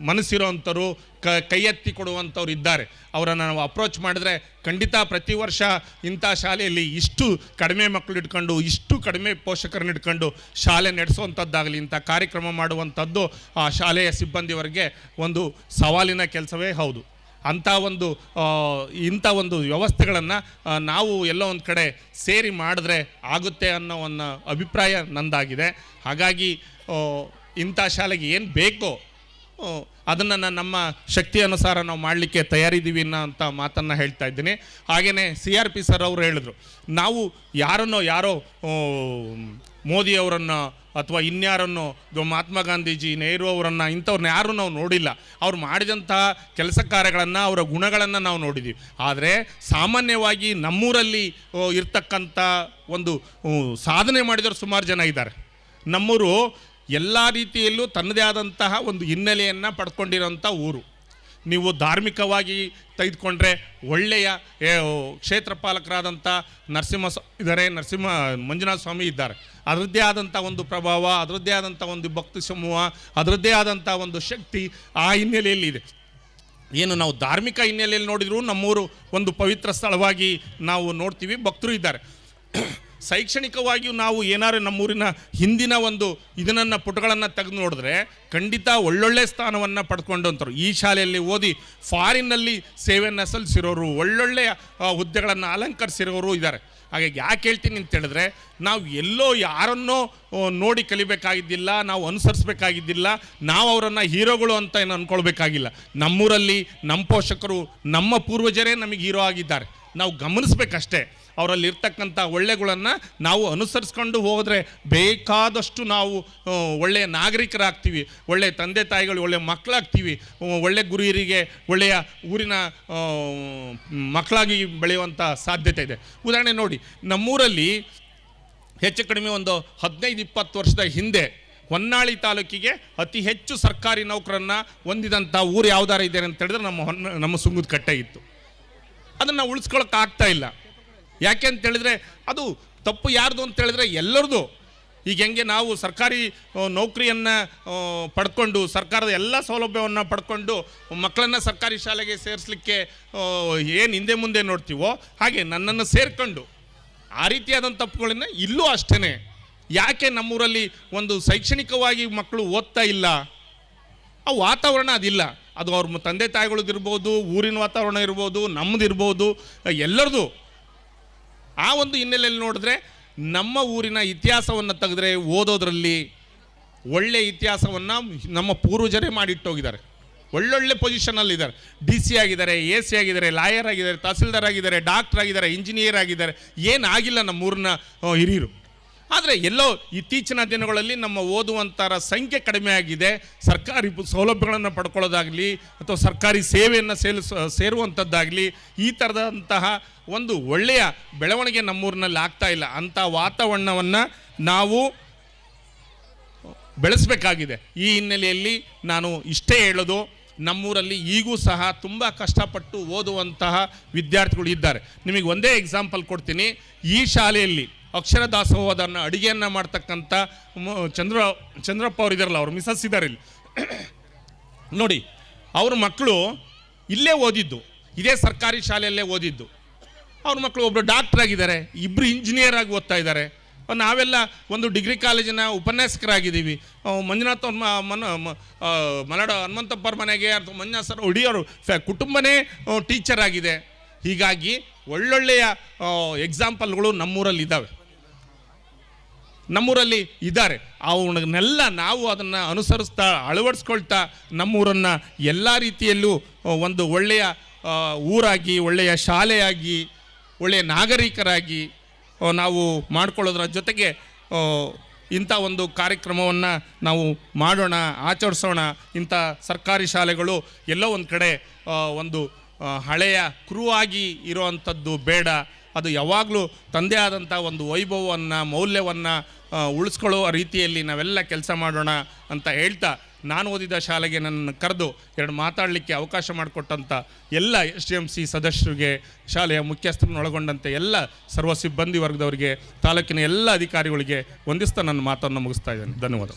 ಮನಸ್ಸಿರೋವಂಥವ್ರು ಕ ಕೈ ಎತ್ತಿ ಕೊಡುವಂಥವ್ರು ಇದ್ದಾರೆ. ಅವರನ್ನು ನಾವು ಅಪ್ರೋಚ್ ಮಾಡಿದ್ರೆ ಖಂಡಿತ ಪ್ರತಿ ವರ್ಷ ಇಂಥ ಶಾಲೆಯಲ್ಲಿ ಇಷ್ಟು ಕಡಿಮೆ ಮಕ್ಕಳು ಇಟ್ಕೊಂಡು, ಇಷ್ಟು ಕಡಿಮೆ ಪೋಷಕರನ್ನ ಇಟ್ಕೊಂಡು ಶಾಲೆ ನಡೆಸುವಂಥದ್ದಾಗಲಿ, ಇಂಥ ಕಾರ್ಯಕ್ರಮ ಮಾಡುವಂಥದ್ದು ಆ ಶಾಲೆಯ ಸಿಬ್ಬಂದಿಯವರಿಗೆ ಒಂದು ಸವಾಲಿನ ಕೆಲಸವೇ ಹೌದು. ಅಂಥ ಒಂದು ಇಂಥ ಒಂದು ವ್ಯವಸ್ಥೆಗಳನ್ನು ನಾವು ಎಲ್ಲೋ ಒಂದು ಕಡೆ ಸೇರಿ ಮಾಡಿದ್ರೆ ಆಗುತ್ತೆ ಅನ್ನೋ ಒಂದು ಅಭಿಪ್ರಾಯ ನಂದಾಗಿದೆ. ಹಾಗಾಗಿ ಇಂಥ ಶಾಲೆಗೆ ಏನು ಬೇಕೋ ಅದನ್ನು ನಾನು ನಮ್ಮ ಶಕ್ತಿ ಅನುಸಾರ ನಾವು ಮಾಡಲಿಕ್ಕೆ ತಯಾರಿದ್ದೀವಿ ಅನ್ನೋ ಅಂತ ಮಾತನ್ನು ಹೇಳ್ತಾ ಇದ್ದೀನಿ. ಹಾಗೆಯೇ ಸಿ ಆರ್ ಪಿ ಸರ್ ಅವರು ಹೇಳಿದ್ರು, ನಾವು ಯಾರನ್ನೋ ಯಾರೋ ಮೋದಿಯವರನ್ನು ಅಥವಾ ಇನ್ಯಾರನ್ನು ಮಹಾತ್ಮ ಗಾಂಧೀಜಿ, ನೆಹರು ಅವರನ್ನು ಇಂಥವ್ರನ್ನ ಯಾರೂ ನಾವು ನೋಡಿಲ್ಲ. ಅವ್ರು ಮಾಡಿದಂತಹ ಕೆಲಸ ಕಾರ್ಯಗಳನ್ನು, ಅವರ ಗುಣಗಳನ್ನು ನಾವು ನೋಡಿದ್ದೀವಿ ಆದರೆ ಸಾಮಾನ್ಯವಾಗಿ ನಮ್ಮೂರಲ್ಲಿ ಇರ್ತಕ್ಕಂಥ ಒಂದು ಸಾಧನೆ ಮಾಡಿದವರು ಸುಮಾರು ಜನ ಇದ್ದಾರೆ. ನಮ್ಮೂರು ಎಲ್ಲ ರೀತಿಯಲ್ಲೂ ತನ್ನದೇ ಆದಂತಹ ಒಂದು ಹಿನ್ನೆಲೆಯನ್ನು ಪಡ್ಕೊಂಡಿರೋಂಥ ಊರು. ನೀವು ಧಾರ್ಮಿಕವಾಗಿ ತೆಗೆದುಕೊಂಡ್ರೆ ಒಳ್ಳೆಯ ಕ್ಷೇತ್ರ ಪಾಲಕರಾದಂಥ ನರಸಿಂಹ ಇದ್ದಾರೆ ನರಸಿಂಹ, ಮಂಜುನಾಥ ಸ್ವಾಮಿ ಇದ್ದಾರೆ. ಅದರದ್ದೇ ಆದಂಥ ಒಂದು ಪ್ರಭಾವ, ಅದರದ್ದೇ ಆದಂಥ ಒಂದು ಭಕ್ತಿ ಸಮೂಹ, ಅದರದ್ದೇ ಆದಂಥ ಒಂದು ಶಕ್ತಿ ಆ ಹಿನ್ನೆಲೆಯಲ್ಲಿ ಇದೆ. ಏನು ನಾವು ಧಾರ್ಮಿಕ ಹಿನ್ನೆಲೆಯಲ್ಲಿ ನೋಡಿದರೂ ನಮ್ಮೂರು ಒಂದು ಪವಿತ್ರ ಸ್ಥಳವಾಗಿ ನಾವು ನೋಡ್ತೀವಿ, ಭಕ್ತರು ಇದ್ದಾರೆ. ಶೈಕ್ಷಣಿಕವಾಗಿಯೂ ನಾವು ಏನಾದ್ರೂ ನಮ್ಮೂರಿನ ಹಿಂದಿನ ಒಂದು ಇದನ್ನು ಪುಟಗಳನ್ನು ತೆಗೆದು ನೋಡಿದ್ರೆ ಖಂಡಿತ ಒಳ್ಳೊಳ್ಳೆ ಸ್ಥಾನವನ್ನು ಪಡ್ಕೊಂಡಂಥವ್ರು ಈ ಶಾಲೆಯಲ್ಲಿ ಓದಿ ಫಾರಿನ್ನಲ್ಲಿ ಸೇವೆಯನ್ನು ಸಲ್ಲಿಸಿರೋರು ಒಳ್ಳೊಳ್ಳೆಯ ಹುದ್ದೆಗಳನ್ನು ಅಲಂಕರಿಸಿರೋರು ಇದ್ದಾರೆ. ಹಾಗಾಗಿ ಯಾಕೆ ಹೇಳ್ತೀನಿ ಅಂತ ಹೇಳಿದ್ರೆ ನಾವು ಎಲ್ಲೋ ಯಾರನ್ನೋ ನೋಡಿ ಕಲಿಬೇಕಾಗಿದ್ದಿಲ್ಲ, ನಾವು ಅನುಸರಿಸ್ಬೇಕಾಗಿದ್ದಿಲ್ಲ, ನಾವು ಅವರನ್ನು ಹೀರೋಗಳು ಅಂತ ಏನು ಅಂದ್ಕೊಳ್ಬೇಕಾಗಿಲ್ಲ ನಮ್ಮೂರಲ್ಲಿ ನಮ್ಮ ಪೋಷಕರು, ನಮ್ಮ ಪೂರ್ವಜರೇ ನಮಗೆ ಹೀರೋ ಆಗಿದ್ದಾರೆ. ನಾವು ಗಮನಿಸ್ಬೇಕಷ್ಟೇ. ಅವರಲ್ಲಿ ಇರ್ತಕ್ಕಂಥ ಒಳ್ಳೆಗಳನ್ನು ನಾವು ಅನುಸರಿಸ್ಕೊಂಡು ಹೋದರೆ ಬೇಕಾದಷ್ಟು ನಾವು ಒಳ್ಳೆಯ ನಾಗರಿಕರಾಗ್ತೀವಿ, ಒಳ್ಳೆಯ ತಂದೆ ತಾಯಿಗಳು, ಒಳ್ಳೆಯ ಮಕ್ಕಳಾಗ್ತೀವಿ ಒಳ್ಳೆಯ ಒಳ್ಳೆ ಗುರಿಯರಿಗೆ ಒಳ್ಳೆಯ ಊರಿನ ಮಕ್ಕಳಾಗಿ ಬೆಳೆಯುವಂಥ ಸಾಧ್ಯತೆ ಇದೆ. ಉದಾಹರಣೆ ನೋಡಿ, ನಮ್ಮೂರಲ್ಲಿ ಹೆಚ್ಚು ಕಡಿಮೆ ಒಂದು ಹದಿನೈದು, ಇಪ್ಪತ್ತು ವರ್ಷದ ಹಿಂದೆ ಹೊನ್ನಾಳಿ ತಾಲೂಕಿಗೆ ಅತಿ ಹೆಚ್ಚು ಸರ್ಕಾರಿ ನೌಕರನ್ನು ಹೊಂದಿದಂಥ ಊರು ಯಾವ್ದಾರು ಇದೆ ಅಂತ ಹೇಳಿದ್ರೆ ನಮ್ಮ ಹೊನ್ನ, ನಮ್ಮ ಸುಂಗದ ಕಟ್ಟೆ ಇತ್ತು. ಅದನ್ನು ಉಳಿಸ್ಕೊಳಕ್ಕೆ ಆಗ್ತಾ ಇಲ್ಲ. ಯಾಕೆ ಅಂತ ಹೇಳಿದ್ರೆ ಅದು ತಪ್ಪು ಯಾರ್ದು ಅಂತ ಹೇಳಿದ್ರೆ ಎಲ್ಲರದು. ಈಗ ಹೆಂಗೆ ನಾವು ಸರ್ಕಾರಿ ನೌಕರಿಯನ್ನು ಪಡ್ಕೊಂಡು, ಸರ್ಕಾರದ ಎಲ್ಲ ಸೌಲಭ್ಯವನ್ನು ಪಡ್ಕೊಂಡು ಮಕ್ಕಳನ್ನು ಸರ್ಕಾರಿ ಶಾಲೆಗೆ ಸೇರಿಸ್ಲಿಕ್ಕೆ ಏನು ಹಿಂದೆ ಮುಂದೆ ನೋಡ್ತೀವೋ ಹಾಗೆ ನನ್ನನ್ನು ಸೇರ್ಕೊಂಡು ಆ ರೀತಿಯಾದಂಥ ತಪ್ಪುಗಳನ್ನ ಇಲ್ಲೂ ಅಷ್ಟೇ ಯಾಕೆ ನಮ್ಮೂರಲ್ಲಿ ಒಂದು ಶೈಕ್ಷಣಿಕವಾಗಿ ಮಕ್ಕಳು ಓದ್ತಾ ಇಲ್ಲ? ಆ ವಾತಾವರಣ ಅದಿಲ್ಲ. ಅದು ಅವ್ರ ತಂದೆ ತಾಯಿಗಳದ್ದಿರ್ಬೋದು ಊರಿನ ವಾತಾವರಣ ಇರ್ಬೋದು ನಮ್ಮದಿರ್ಬೋದು ಎಲ್ಲರದು. ಆ ಒಂದು ಹಿನ್ನೆಲೆಯಲ್ಲಿ ನೋಡಿದ್ರೆ ನಮ್ಮ ಊರಿನ ಇತಿಹಾಸವನ್ನು ತೆಗೆದ್ರೆ ಓದೋದ್ರಲ್ಲಿ ಒಳ್ಳೆ ಇತಿಹಾಸವನ್ನು ನಮ್ಮ ಪೂರ್ವಜರೇ ಮಾಡಿಟ್ಟೋಗಿದ್ದಾರೆ. ಒಳ್ಳೊಳ್ಳೆ ಪೊಸಿಷನಲ್ಲಿದ್ದಾರೆ ಡಿ ಸಿ ಆಗಿದ್ದಾರೆ ಎ ಸಿ ಆಗಿದ್ದಾರೆ ಲಾಯರ್ ಆಗಿದ್ದಾರೆ ತಹಸೀಲ್ದಾರ್ ಆಗಿದ್ದಾರೆ ಡಾಕ್ಟರ್ ಆಗಿದ್ದಾರೆ ಇಂಜಿನಿಯರ್ ಆಗಿದ್ದಾರೆ. ಏನಾಗಿಲ್ಲ ನಮ್ಮ ಊರಿನ ಆ, ಹಿರಿಯರು. ಆದರೆ ಎಲ್ಲೋ ಇತ್ತೀಚಿನ ದಿನಗಳಲ್ಲಿ ನಮ್ಮ ಓದುವಂಥರ ಸಂಖ್ಯೆ ಕಡಿಮೆ ಆಗಿದೆ ಸರ್ಕಾರಿ ಸೌಲಭ್ಯಗಳನ್ನು ಪಡ್ಕೊಳ್ಳೋದಾಗಲಿ ಅಥವಾ ಸರ್ಕಾರಿ ಸೇವೆಯನ್ನು ಸೇರಿಸ ಸೇರುವಂಥದ್ದಾಗಲಿ ಈ ಥರದಂತಹ ಒಂದು ಒಳ್ಳೆಯ ಬೆಳವಣಿಗೆ ನಮ್ಮೂರಿನಲ್ಲಿ ಆಗ್ತಾ ಇಲ್ಲ. ಅಂಥ ವಾತಾವರಣವನ್ನು ನಾವು ಬೆಳೆಸಬೇಕಾಗಿದೆ. ಈ ಹಿನ್ನೆಲೆಯಲ್ಲಿ ನಾನು ಇಷ್ಟೇ ಹೇಳೋದು, ನಮ್ಮೂರಲ್ಲಿ ಈಗೂ ಸಹ ತುಂಬ ಕಷ್ಟಪಟ್ಟು ಓದುವಂತಹ ವಿದ್ಯಾರ್ಥಿಗಳು ಇದ್ದಾರೆ. ನಿಮಗೆ ಒಂದೇ ಎಕ್ಸಾಂಪಲ್ ಕೊಡ್ತೀನಿ. ಈ ಶಾಲೆಯಲ್ಲಿ ಅಕ್ಷರ ದಾಸೋಹದನ್ನು ಅಡುಗೆಯನ್ನು ಮಾಡ್ತಕ್ಕಂಥ ಚಂದ್ರ, ಚಂದ್ರಪ್ಪ ಅವರು ಇದ್ದಾರಲ್ಲ ಅವರು ಮಿಸಸ್ ಇದ್ದಾರೆ ಇಲ್ಲಿ. ನೋಡಿ, ಅವ್ರ ಮಕ್ಕಳು ಇಲ್ಲೇ ಓದಿದ್ದು, ಇದೇ ಸರ್ಕಾರಿ ಶಾಲೆಯಲ್ಲೇ ಓದಿದ್ದು. ಅವ್ರ ಮಕ್ಕಳು ಒಬ್ಬರು ಡಾಕ್ಟರ್ ಆಗಿದ್ದಾರೆ ಇಬ್ಬರು ಇಂಜಿನಿಯರ್ ಆಗಿ ಓದ್ತಾ ಇದ್ದಾರೆ. ನಾವೆಲ್ಲ ಒಂದು ಡಿಗ್ರಿ ಕಾಲೇಜಿನ ಉಪನ್ಯಾಸಕರಾಗಿದ್ದೀವಿ. ಮಂಜುನಾಥ್ ಅವ್ರ ಮನ ಮಲಡ ಹನುಮಂತಪ್ಪರ ಮನೆಗೆ ಅಥವಾ ಮಂಜುನಾಥ್ ಸರ್ ಒಡಿಯೋರು ಫ್ಯಾ ಕುಟುಂಬನೇ ಟೀಚರ್ ಆಗಿದೆ. ಹೀಗಾಗಿ ಒಳ್ಳೊಳ್ಳೆಯ ಎಕ್ಸಾಂಪಲ್ಗಳು ನಮ್ಮೂರಲ್ಲಿ ಇದ್ದಾವೆ ನಮ್ಮೂರಲ್ಲಿ ಇದ್ದಾರೆ. ಅವನ್ನೆಲ್ಲ ನಾವು ಅದನ್ನು ಅನುಸರಿಸ್ತಾ, ಅಳವಡಿಸ್ಕೊಳ್ತಾ ನಮ್ಮೂರನ್ನು ಎಲ್ಲ ರೀತಿಯಲ್ಲೂ ಒಂದು ಒಳ್ಳೆಯ ಊರಾಗಿ, ಒಳ್ಳೆಯ ಶಾಲೆಯಾಗಿ, ಒಳ್ಳೆಯ ನಾಗರಿಕರಾಗಿ ನಾವು ಮಾಡ್ಕೊಳ್ಳೋದ್ರ ಜೊತೆಗೆ ಇಂಥ ಒಂದು ಕಾರ್ಯಕ್ರಮವನ್ನು ನಾವು ಮಾಡೋಣ, ಆಚರಿಸೋಣ. ಇಂಥ ಸರ್ಕಾರಿ ಶಾಲೆಗಳು ಎಲ್ಲೋ ಒಂದು ಕಡೆ ಒಂದು ಹಳೆಯ ಕ್ರೂ ಆಗಿ ಇರುವಂಥದ್ದು ಬೇಡ. ಅದು ಯಾವಾಗಲೂ ತಂದೆ ಆದಂಥ ಒಂದು ವೈಭವವನ್ನು, ಮೌಲ್ಯವನ್ನು ಉಳಿಸ್ಕೊಳ್ಳೋ ರೀತಿಯಲ್ಲಿ ನಾವೆಲ್ಲ ಕೆಲಸ ಮಾಡೋಣ ಅಂತ ಹೇಳ್ತಾ ನಾನು ಓದಿದ ಶಾಲೆಗೆ ನನ್ನನ್ನು ಕರೆದು ಎರಡು ಮಾತಾಡಲಿಕ್ಕೆ ಅವಕಾಶ ಮಾಡಿಕೊಟ್ಟಂಥ ಎಲ್ಲ ಎಸ್ ಡಿ ಎಂ ಸಿ ಸದಸ್ಯರಿಗೆ, ಶಾಲೆಯ ಮುಖ್ಯಸ್ಥರನ್ನು ಒಳಗೊಂಡಂತೆ ಎಲ್ಲ ಸರ್ವ ಸಿಬ್ಬಂದಿ ವರ್ಗದವರಿಗೆ, ತಾಲೂಕಿನ ಎಲ್ಲ ಅಧಿಕಾರಿಗಳಿಗೆ ಒಂದಿಸ್ತಾ ನನ್ನ ಮಾತನ್ನು ಮುಗಿಸ್ತಾ ಇದ್ದೇನೆ. ಧನ್ಯವಾದ